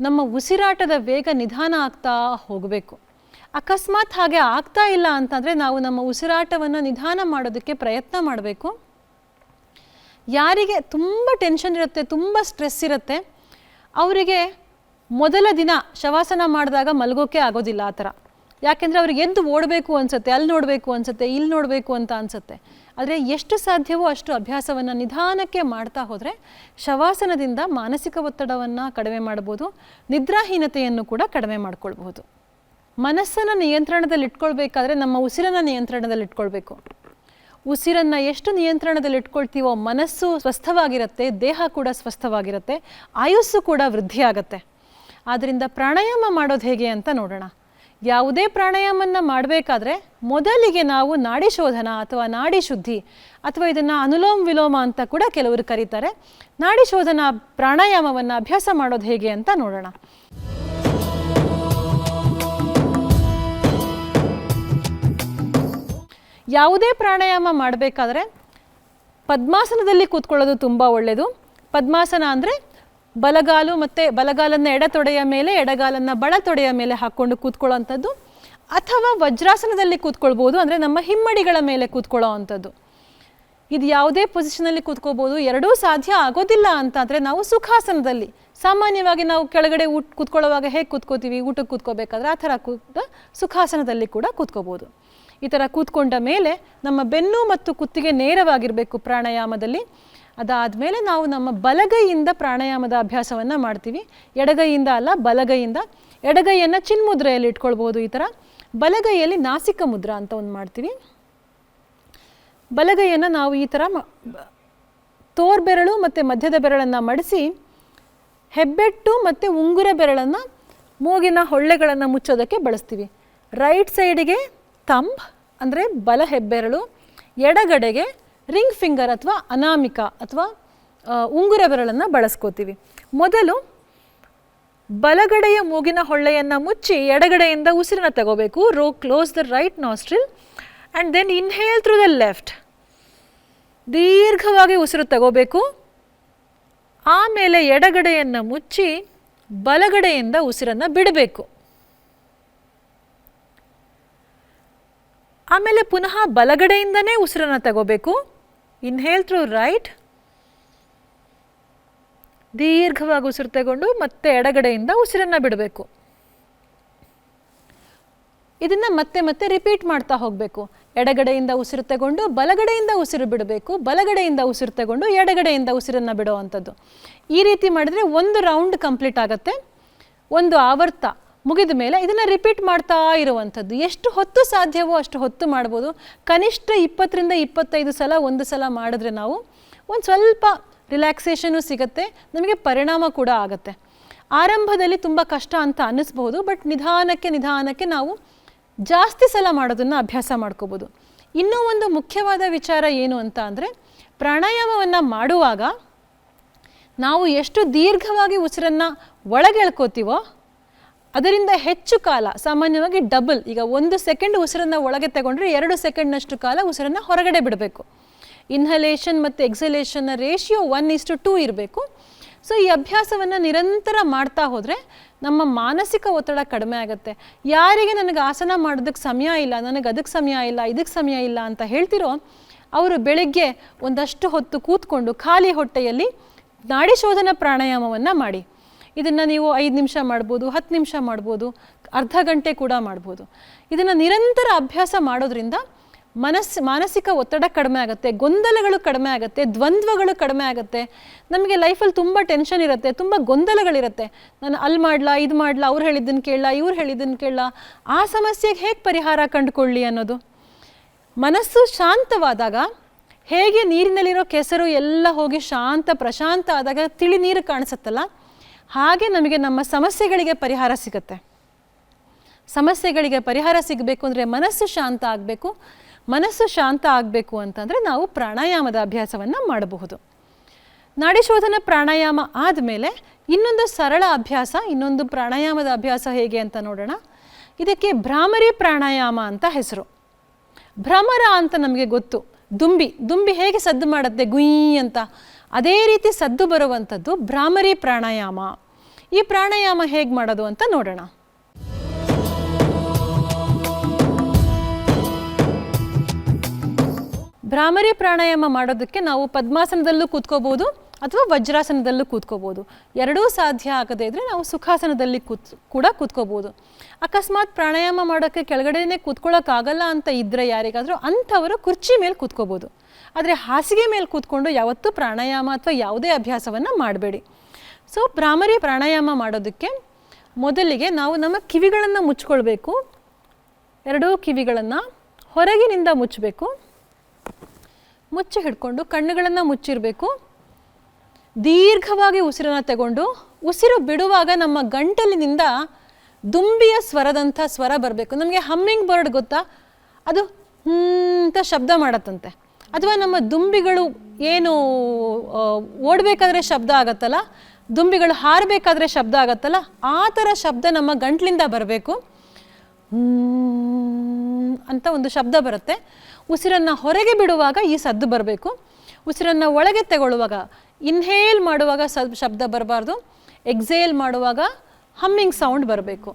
ನಮ್ಮ ಉಸಿರಾಟದ ವೇಗ ನಿಧಾನ ಆಗ್ತಾ ಹೋಗಬೇಕು. ಅಕಸ್ಮಾತ್ ಹಾಗೆ ಆಗ್ತಾ ಇಲ್ಲ ಅಂತಂದರೆ ನಾವು ನಮ್ಮ ಉಸಿರಾಟವನ್ನು ನಿಧಾನ ಮಾಡೋದಕ್ಕೆ ಪ್ರಯತ್ನ ಮಾಡಬೇಕು. ಯಾರಿಗೆ ತುಂಬ ಟೆನ್ಷನ್ ಇರುತ್ತೆ, ತುಂಬ ಸ್ಟ್ರೆಸ್ ಇರುತ್ತೆ, ಅವರಿಗೆ ಮೊದಲ ದಿನ ಶವಾಸನ ಮಾಡಿದಾಗ ಮಲಗೋಕೆ ಆಗೋದಿಲ್ಲ ಆ ಥರ. ಯಾಕೆಂದರೆ ಅವ್ರಿಗೆ ಎದ್ದು ಓಡಬೇಕು ಅನಿಸುತ್ತೆ, ಅಲ್ಲಿ ನೋಡಬೇಕು ಅನಿಸುತ್ತೆ, ಇಲ್ಲಿ ನೋಡಬೇಕು ಅಂತ ಅನಿಸುತ್ತೆ. ಆದರೆ ಎಷ್ಟು ಸಾಧ್ಯವೋ ಅಷ್ಟು ಅಭ್ಯಾಸವನ್ನು ನಿಧಾನಕ್ಕೆ ಮಾಡ್ತಾ ಹೋದರೆ ಶವಾಸನದಿಂದ ಮಾನಸಿಕ ಒತ್ತಡವನ್ನು ಕಡಿಮೆ ಮಾಡ್ಬೋದು, ನಿದ್ರಾಹೀನತೆಯನ್ನು ಕೂಡ ಕಡಿಮೆ ಮಾಡ್ಕೊಳ್ಬಹುದು. ಮನಸ್ಸನ್ನು ನಿಯಂತ್ರಣದಲ್ಲಿ ಇಟ್ಕೊಳ್ಬೇಕಾದ್ರೆ ನಮ್ಮ ಉಸಿರನ್ನು ನಿಯಂತ್ರಣದಲ್ಲಿ ಇಟ್ಕೊಳ್ಬೇಕು. ಉಸಿರನ್ನು ಎಷ್ಟು ನಿಯಂತ್ರಣದಲ್ಲಿ ಇಟ್ಕೊಳ್ತೀವೋ ಮನಸ್ಸು ಸ್ವಸ್ಥವಾಗಿರುತ್ತೆ, ದೇಹ ಕೂಡ ಸ್ವಸ್ಥವಾಗಿರುತ್ತೆ, ಆಯುಸ್ಸು ಕೂಡ ವೃದ್ಧಿಯಾಗತ್ತೆ. ಆದ್ದರಿಂದ ಪ್ರಾಣಾಯಾಮ ಮಾಡೋದು ಹೇಗೆ ಅಂತ ನೋಡೋಣ. ಯಾವುದೇ ಪ್ರಾಣಾಯಾಮನ್ನು ಮಾಡಬೇಕಾದ್ರೆ ಮೊದಲಿಗೆ ನಾವು ನಾಡಿ ಶೋಧನ ಅಥವಾ ನಾಡಿ ಶುದ್ಧಿ ಅಥವಾ ಇದನ್ನು ಅನುಲೋಮ ವಿಲೋಮ ಅಂತ ಕೂಡ ಕೆಲವರು ಕರೀತಾರೆ. ನಾಡಿ ಶೋಧನ ಪ್ರಾಣಾಯಾಮವನ್ನು ಅಭ್ಯಾಸ ಮಾಡೋದು ಹೇಗೆ ಅಂತ ನೋಡೋಣ. ಯಾವುದೇ ಪ್ರಾಣಾಯಾಮ ಮಾಡಬೇಕಾದ್ರೆ ಪದ್ಮಾಸನದಲ್ಲಿ ಕೂತ್ಕೊಳ್ಳೋದು ತುಂಬ ಒಳ್ಳೆಯದು ಪದ್ಮಾಸನ ಅಂದರೆ ಬಲಗಾಲು ಮತ್ತು ಬಲಗಾಲನ್ನು ಎಡತೊಡೆಯ ಮೇಲೆ, ಎಡಗಾಲನ್ನು ಬಲತೊಡೆಯ ಮೇಲೆ ಹಾಕ್ಕೊಂಡು ಕೂತ್ಕೊಳ್ಳೋವಂಥದ್ದು ಅಥವಾ ವಜ್ರಾಸನದಲ್ಲಿ ಕೂತ್ಕೊಳ್ಬೋದು, ಅಂದರೆ ನಮ್ಮ ಹಿಮ್ಮಡಿಗಳ ಮೇಲೆ ಕೂತ್ಕೊಳ್ಳೋ ಅಂಥದ್ದು ಇದು ಯಾವುದೇ ಪೊಸಿಷನಲ್ಲಿ ಕೂತ್ಕೋಬೋದು ಎರಡೂ ಸಾಧ್ಯ ಆಗೋದಿಲ್ಲ ಅಂತಂದರೆ ನಾವು ಸುಖಾಸನದಲ್ಲಿ, ಸಾಮಾನ್ಯವಾಗಿ ನಾವು ಕೆಳಗಡೆ ಊಟ ಕೂತ್ಕೊಳ್ಳೋವಾಗ ಹೇಗೆ ಕೂತ್ಕೋತೀವಿ, ಊಟಕ್ಕೆ ಕೂತ್ಕೋಬೇಕಾದ್ರೆ ಆ ಥರ ಕೂತ ಸುಖಾಸನದಲ್ಲಿ ಕೂಡ ಕೂತ್ಕೋಬೋದು ಈ ಥರ ಕೂತ್ಕೊಂಡ ಮೇಲೆ ನಮ್ಮ ಬೆನ್ನು ಮತ್ತು ಕುತ್ತಿಗೆ ನೇರವಾಗಿರಬೇಕು ಪ್ರಾಣಾಯಾಮದಲ್ಲಿ. ಅದಾದಮೇಲೆ ನಾವು ನಮ್ಮ ಬಲಗೈಯಿಂದ ಪ್ರಾಣಾಯಾಮದ ಅಭ್ಯಾಸವನ್ನು ಮಾಡ್ತೀವಿ. ಎಡಗೈಯಿಂದ ಅಲ್ಲ, ಬಲಗೈಯಿಂದ. ಎಡಗೈಯನ್ನು ಚಿನ್ಮುದ್ರೆಯಲ್ಲಿ ಇಟ್ಕೊಳ್ಬೋದು ಈ ಥರ ಬಲಗೈಯಲ್ಲಿ ನಾಸಿಕ ಮುದ್ರ ಅಂತ ಒಂದು ಮಾಡ್ತೀವಿ. ಬಲಗೈಯನ್ನು ನಾವು ಈ ಥರ ತೋರ್ಬೆರಳು ಮತ್ತು ಮಧ್ಯದ ಬೆರಳನ್ನು ಮಡಿಸಿ, ಹೆಬ್ಬೆಟ್ಟು ಮತ್ತು ಉಂಗುರ ಬೆರಳನ್ನು ಮೂಗಿನ ಹೊಳ್ಳೆಗಳನ್ನು ಮುಚ್ಚೋದಕ್ಕೆ ಬಳಸ್ತೀವಿ. ರೈಟ್ ಸೈಡಿಗೆ ತಂಬ್ ಅಂದರೆ ಬಲ ಹೆಬ್ಬೆರಳು ಎಡಗಡೆಗೆ ರಿಂಗ್ ಫಿಂಗರ್ ಅಥವಾ ಅನಾಮಿಕ ಅಥವಾ ಉಂಗುರ ಬೆರಳನ್ನು ಬಳಸ್ಕೋತೀವಿ. ಮೊದಲು ಬಲಗಡೆಯ ಮೂಗಿನ ಹೊಳ್ಳೆಯನ್ನು ಮುಚ್ಚಿ ಎಡಗಡೆಯಿಂದ ಉಸಿರನ್ನು ತಗೋಬೇಕು. Rho close the right nostril and then inhale through the left. ದೀರ್ಘವಾಗಿ ಉಸಿರು ತಗೋಬೇಕು. ಆಮೇಲೆ ಎಡಗಡೆಯನ್ನು ಮುಚ್ಚಿ ಬಲಗಡೆಯಿಂದ ಉಸಿರನ್ನು ಬಿಡಬೇಕು. ಆಮೇಲೆ ಪುನಃ ಬಲಗಡೆಯಿಂದನೇ ಉಸಿರನ್ನು ತಗೋಬೇಕು. Inhale through right? ದೀರ್ಘವಾಗಿ ಉಸಿರು ತಗೊಂಡು ಮತ್ತೆ ಎಡಗಡೆಯಿಂದ ಉಸಿರನ್ನು ಬಿಡಬೇಕು. ಇದನ್ನು ಮತ್ತೆ ಮತ್ತೆ ರಿಪೀಟ್ ಮಾಡ್ತಾ ಹೋಗಬೇಕು. ಎಡಗಡೆಯಿಂದ ಉಸಿರು ತಗೊಂಡು ಬಲಗಡೆಯಿಂದ ಉಸಿರು ಬಿಡಬೇಕು. ಬಲಗಡೆಯಿಂದ ಉಸಿರು ತಗೊಂಡು ಎಡಗಡೆಯಿಂದ ಉಸಿರನ್ನು ಬಿಡುವಂಥದ್ದು. ಈ ರೀತಿ ಮಾಡಿದರೆ ಒಂದು ರೌಂಡ್ ಕಂಪ್ಲೀಟ್ ಆಗುತ್ತೆ. ಒಂದು ಆವರ್ತ. ಮುಗಿದ ಮೇಲೆ ಇದನ್ನು ರಿಪೀಟ್ ಮಾಡ್ತಾ ಇರುವಂಥದ್ದು. ಎಷ್ಟು ಹೊತ್ತು ಸಾಧ್ಯವೋ ಅಷ್ಟು ಹೊತ್ತು ಮಾಡ್ಬೋದು. ಕನಿಷ್ಠ ಇಪ್ಪತ್ತರಿಂದ ಇಪ್ಪತ್ತೈದು ಸಲ, ಒಂದು ಸಲ ಮಾಡಿದ್ರೆ ನಾವು ಒಂದು ಸ್ವಲ್ಪ ರಿಲ್ಯಾಕ್ಸೇಷನು ಸಿಗುತ್ತೆ, ನಮಗೆ ಪರಿಣಾಮ ಕೂಡ ಆಗುತ್ತೆ. ಆರಂಭದಲ್ಲಿ ತುಂಬ ಕಷ್ಟ ಅಂತ ಅನ್ನಿಸ್ಬಹುದು ಬಟ್ ನಿಧಾನಕ್ಕೆ ನಿಧಾನಕ್ಕೆ ನಾವು ಜಾಸ್ತಿ ಸಲ ಮಾಡೋದನ್ನು ಅಭ್ಯಾಸ ಮಾಡ್ಕೋಬೋದು ಇನ್ನೂ ಒಂದು ಮುಖ್ಯವಾದ ವಿಚಾರ ಏನು ಅಂತ ಅಂದರೆ, ಪ್ರಾಣಾಯಾಮವನ್ನು ಮಾಡುವಾಗ ನಾವು ಎಷ್ಟು ದೀರ್ಘವಾಗಿ ಉಸಿರನ್ನು ಒಳಗೆ ಎಳ್ಕೋತೀವೋ ಅದರಿಂದ ಹೆಚ್ಚು ಕಾಲ, ಸಾಮಾನ್ಯವಾಗಿ ಡಬಲ್ ಈಗ ಒಂದು ಸೆಕೆಂಡ್ ಉಸಿರನ್ನು ಒಳಗೆ ತಗೊಂಡ್ರೆ ಎರಡು ಸೆಕೆಂಡ್ನಷ್ಟು ಕಾಲ ಉಸಿರನ್ನು ಹೊರಗಡೆ ಬಿಡಬೇಕು. ಇನ್ಹಲೇಷನ್ ಮತ್ತು ಎಕ್ಸಲೇಷನ್ನ ratio one is to two ಇರಬೇಕು. ಸೊ ಈ ಅಭ್ಯಾಸವನ್ನು ನಿರಂತರ ಮಾಡ್ತಾ ಹೋದರೆ ನಮ್ಮ ಮಾನಸಿಕ ಒತ್ತಡ ಕಡಿಮೆ ಆಗುತ್ತೆ. ಯಾರಿಗೆ ನನಗೆ ಆಸನ ಮಾಡೋದಕ್ಕೆ ಸಮಯ ಇಲ್ಲ, ನನಗೆ ಅದಕ್ಕೆ ಸಮಯ ಇಲ್ಲ, ಇದಕ್ಕೆ ಸಮಯ ಇಲ್ಲ ಅಂತ ಹೇಳ್ತಿರೋ ಅವರು ಬೆಳಿಗ್ಗೆ ಒಂದಷ್ಟು ಹೊತ್ತು ಕೂತ್ಕೊಂಡು ಖಾಲಿ ಹೊಟ್ಟೆಯಲ್ಲಿ ನಾಡಿ ಶೋಧನ ಪ್ರಾಣಾಯಾಮವನ್ನು ಮಾಡಿ. ಇದನ್ನು ನೀವು ಐದು ನಿಮಿಷ ಮಾಡ್ಬೋದು, ಹತ್ತು ನಿಮಿಷ ಮಾಡ್ಬೋದು, ಅರ್ಧ ಗಂಟೆ ಕೂಡ ಮಾಡ್ಬೋದು. ಇದನ್ನು ನಿರಂತರ ಅಭ್ಯಾಸ ಮಾಡೋದ್ರಿಂದ ಮನಸ್ಸು ಮಾನಸಿಕ ಒತ್ತಡ ಕಡಿಮೆ ಆಗುತ್ತೆ, ಗೊಂದಲಗಳು ಕಡಿಮೆ ಆಗುತ್ತೆ, ದ್ವಂದ್ವಗಳು ಕಡಿಮೆ ಆಗುತ್ತೆ. ನಮಗೆ ಲೈಫಲ್ಲಿ ತುಂಬ ಟೆನ್ಷನ್ ಇರುತ್ತೆ, ತುಂಬ ಗೊಂದಲಗಳಿರುತ್ತೆ. ನಾನು ಅಲ್ಲಿ ಮಾಡಲ, ಇದು ಮಾಡಲ, ಅವ್ರು ಹೇಳಿದ್ದನ್ನು ಕೇಳಲ್ಲ ಇವ್ರು ಹೇಳಿದ್ದನ್ನು ಕೇಳಲ್ಲ ಆ ಸಮಸ್ಯೆಗೆ ಹೇಗೆ ಪರಿಹಾರ ಕಂಡುಕೊಳ್ಳಿ ಅನ್ನೋದು. ಮನಸ್ಸು ಶಾಂತವಾದಾಗ ಹೇಗೆ ನೀರಿನಲ್ಲಿರೋ ಕೆಸರು ಎಲ್ಲ ಹೋಗಿ ಶಾಂತ, ಪ್ರಶಾಂತ ಆದಾಗ ತಿಳಿ ನೀರು ಕಾಣಿಸುತ್ತಲ್ಲ ಹಾಗೆ ನಮಗೆ ನಮ್ಮ ಸಮಸ್ಯೆಗಳಿಗೆ ಪರಿಹಾರ ಸಿಗುತ್ತೆ. ಸಮಸ್ಯೆಗಳಿಗೆ ಪರಿಹಾರ ಸಿಗಬೇಕು ಅಂದರೆ ಮನಸ್ಸು ಶಾಂತ ಆಗಬೇಕು. ಮನಸ್ಸು ಶಾಂತ ಆಗಬೇಕು ಅಂತಂದರೆ ನಾವು ಪ್ರಾಣಾಯಾಮದ ಅಭ್ಯಾಸವನ್ನು ಮಾಡಬಹುದು. ನಾಡಿಶೋಧನ ಪ್ರಾಣಾಯಾಮ ಆದಮೇಲೆ ಇನ್ನೊಂದು ಸರಳ ಅಭ್ಯಾಸ, ಇನ್ನೊಂದು ಪ್ರಾಣಾಯಾಮದ ಅಭ್ಯಾಸ ಹೇಗೆ ಅಂತ ನೋಡೋಣ. ಇದಕ್ಕೆ ಭ್ರಾಮರಿ ಪ್ರಾಣಾಯಾಮ ಅಂತ ಹೆಸರು. ಭ್ರಮರ ಅಂತ ನಮಗೆ ಗೊತ್ತು. ದುಂಬಿ ದುಂಬಿ ಹೇಗೆ ಸದ್ದು ಮಾಡುತ್ತೆ ಗುಯ್ ಅಂತ. ಅದೇ ರೀತಿ ಸದ್ದು ಬರುವಂಥದ್ದು ಭ್ರಾಮರಿ ಪ್ರಾಣಾಯಾಮ. ಈ ಪ್ರಾಣಾಯಾಮ ಹೇಗೆ ಮಾಡೋದು ಅಂತ ನೋಡೋಣ. ಭ್ರಾಮರಿ ಪ್ರಾಣಾಯಾಮ ಮಾಡೋದಕ್ಕೆ ನಾವು ಪದ್ಮಾಸನದಲ್ಲೂ ಕೂತ್ಕೋಬೋದು. ಅಥವಾ ವಜ್ರಾಸನದಲ್ಲೂ ಕೂತ್ಕೋಬೋದು. ಎರಡೂ ಸಾಧ್ಯ ಆಗದೇ ಇದ್ದರೆ ನಾವು ಸುಖಾಸನದಲ್ಲಿ ಕೂತ್, ಕೂಡ ಕೂತ್ಕೋಬೋದು. ಅಕಸ್ಮಾತ್ ಪ್ರಾಣಾಯಾಮ ಮಾಡೋಕ್ಕೆ ಕೆಳಗಡೆನೇ ಕೂತ್ಕೊಳ್ಳೋಕ್ಕಾಗಲ್ಲ ಅಂತ ಇದ್ದರೆ ಯಾರಿಗಾದರೂ ಅಂಥವರು ಕುರ್ಚಿ ಮೇಲೆ ಕೂತ್ಕೋಬೋದು. ಆದರೆ ಹಾಸಿಗೆ ಮೇಲೆ ಕೂತ್ಕೊಂಡು ಯಾವತ್ತೂ ಪ್ರಾಣಾಯಾಮ ಅಥವಾ ಯಾವುದೇ ಅಭ್ಯಾಸವನ್ನು ಮಾಡಬೇಡಿ. ಸೊ ಭ್ರಾಮರಿ ಪ್ರಾಣಾಯಾಮ ಮಾಡೋದಕ್ಕೆ ಮೊದಲಿಗೆ ನಾವು ನಮ್ಮ ಕಿವಿಗಳನ್ನು ಮುಚ್ಕೊಳ್ಬೇಕು. ಎರಡೂ ಕಿವಿಗಳನ್ನು ಹೊರಗಿನಿಂದ ಮುಚ್ಚಬೇಕು ಮುಚ್ಚಿ ಹಿಡ್ಕೊಂಡು ಕಣ್ಣುಗಳನ್ನು ಮುಚ್ಚಿರಬೇಕು. ದೀರ್ಘವಾಗಿ ಉಸಿರನ್ನು ತಗೊಂಡು ಉಸಿರು ಬಿಡುವಾಗ ನಮ್ಮ ಗಂಟಲಿನಿಂದ ದುಂಬಿಯ ಸ್ವರದಂಥ ಸ್ವರ ಬರಬೇಕು. ನಮಗೆ ಹಮ್ಮಿಂಗ್ ಬರ್ಡ್ ಗೊತ್ತಾ? ಅದು ಅಂತ ಶಬ್ದ ಮಾಡತ್ತಂತೆ. ಅಥವಾ ನಮ್ಮ ದುಂಬಿಗಳು ಏನು ಓಡಬೇಕಾದ್ರೆ ಶಬ್ದ ಆಗತ್ತಲ್ಲ? ದುಂಬಿಗಳು ಹಾರಬೇಕಾದ್ರೆ ಶಬ್ದ ಆಗತ್ತಲ್ಲ? ಆ ಥರ ಶಬ್ದ ನಮ್ಮ ಗಂಟ್ಲಿಂದ ಬರಬೇಕು. ಅಂತ ಒಂದು ಶಬ್ದ ಬರುತ್ತೆ. ಉಸಿರನ್ನು ಹೊರಗೆ ಬಿಡುವಾಗ ಈ ಸದ್ದು ಬರಬೇಕು. ಉಸಿರನ್ನು ಒಳಗೆ ತಗೊಳ್ಳುವಾಗ ಇನ್ಹೇಲ್ ಮಾಡುವಾಗ ಶಬ್ದ ಬರಬಾರ್ದು. ಎಕ್ಸೇಲ್ ಮಾಡುವಾಗ ಹಮ್ಮಿಂಗ್ ಸೌಂಡ್ ಬರಬೇಕು.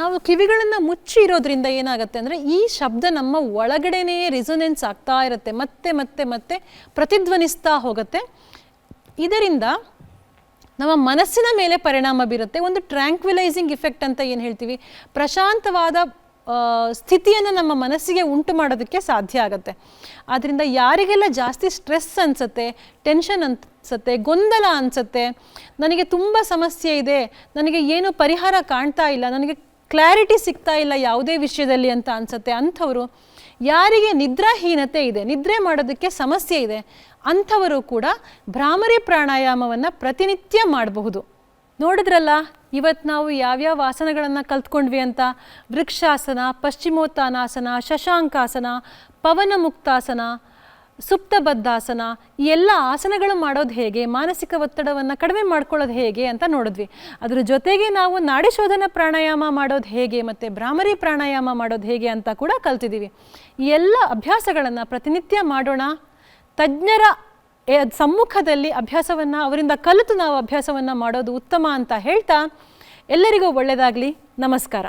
ನಾವು ಕಿವಿಗಳನ್ನು ಮುಚ್ಚಿ ಇರೋದ್ರಿಂದ ಏನಾಗುತ್ತೆ ಅಂದರೆ ಈ ಶಬ್ದ ನಮ್ಮ ಒಳಗಡೆನೇ ರಿಸೊನೆನ್ಸ್ ಆಗ್ತಾ ಇರುತ್ತೆ. ಮತ್ತೆ ಮತ್ತೆ ಮತ್ತೆ ಪ್ರತಿಧ್ವನಿಸ್ತಾ ಹೋಗುತ್ತೆ. ಇದರಿಂದ ನಮ್ಮ ಮನಸ್ಸಿನ ಮೇಲೆ ಪರಿಣಾಮ ಬೀರುತ್ತೆ. ಒಂದು ಟ್ರ್ಯಾಂಕ್ವಿಲೈಸಿಂಗ್ ಇಫೆಕ್ಟ್ ಅಂತ ಏನು ಹೇಳ್ತೀವಿ? ಪ್ರಶಾಂತವಾದ ಸ್ಥಿತಿಯನ್ನು ನಮ್ಮ ಮನಸ್ಸಿಗೆ ಉಂಟು ಮಾಡೋದಕ್ಕೆ ಸಾಧ್ಯ ಆಗುತ್ತೆ. ಆದ್ದರಿಂದ ಯಾರಿಗೆಲ್ಲ ಜಾಸ್ತಿ ಸ್ಟ್ರೆಸ್ ಅನಿಸುತ್ತೆ, ಟೆನ್ಷನ್ ಅನ್ಸುತ್ತೆ, ಗೊಂದಲ ಅನಿಸುತ್ತೆ, ನನಗೆ ತುಂಬ ಸಮಸ್ಯೆ ಇದೆ, ನನಗೆ ಏನು ಪರಿಹಾರ ಕಾಣ್ತಾ ಇಲ್ಲ, ನನಗೆ ಕ್ಲಾರಿಟಿ ಸಿಗ್ತಾ ಇಲ್ಲ ಯಾವುದೇ ವಿಷಯದಲ್ಲಿ ಅಂತ ಅನಿಸುತ್ತೆ. ಅಂಥವರು ಯಾರಿಗೆ ನಿದ್ರಾಹೀನತೆ ಇದೆ, ನಿದ್ರೆ ಮಾಡೋದಕ್ಕೆ ಸಮಸ್ಯೆ ಇದೆ, ಅಂಥವರು ಕೂಡ ಭ್ರಾಮರಿ ಪ್ರಾಣಾಯಾಮವನ್ನು ಪ್ರತಿನಿತ್ಯ ಮಾಡಬಹುದು. ನೋಡಿದ್ರಲ್ಲ ಇವತ್ತು ನಾವು ಯಾವ್ಯಾವ ಆಸನಗಳನ್ನು ಕಲ್ತ್ಕೊಂಡ್ವಿ ಅಂತ? ವೃಕ್ಷಾಸನ, ಪಶ್ಚಿಮೋತ್ತಾನಾಸನ, ಶಶಾಂಕಾಸನ ಪವನ ಮುಕ್ತಾಸನ ಸುಪ್ತಬದ್ಧಾಸನ, ಈ ಎಲ್ಲ ಆಸನಗಳು ಮಾಡೋದು ಹೇಗೆ? ಮಾನಸಿಕ ಒತ್ತಡವನ್ನು ಕಡಿಮೆ ಮಾಡ್ಕೊಳ್ಳೋದು ಹೇಗೆ ಅಂತ ನೋಡಿದ್ವಿ. ಅದರ ಜೊತೆಗೆ ನಾವು ನಾಡಿ ಶೋಧನ ಪ್ರಾಣಾಯಾಮ ಮಾಡೋದು ಹೇಗೆ ಮತ್ತು ಭ್ರಾಮರಿ ಪ್ರಾಣಾಯಾಮ ಮಾಡೋದು ಹೇಗೆ ಅಂತ ಕೂಡ ಕಲ್ತಿದ್ದೀವಿ ಈ ಎಲ್ಲ ಅಭ್ಯಾಸಗಳನ್ನು ಪ್ರತಿನಿತ್ಯ ಮಾಡೋಣ. ತಜ್ಞರ ಸಮ್ಮುಖದಲ್ಲಿ ಅಭ್ಯಾಸವನ್ನು ಅವರಿಂದ ಕಲಿತು ನಾವು ಅಭ್ಯಾಸವನ್ನು ಮಾಡೋದು ಉತ್ತಮ ಅಂತ ಹೇಳ್ತಾ ಎಲ್ಲರಿಗೂ ಒಳ್ಳೆಯದಾಗಲಿ ನಮಸ್ಕಾರ.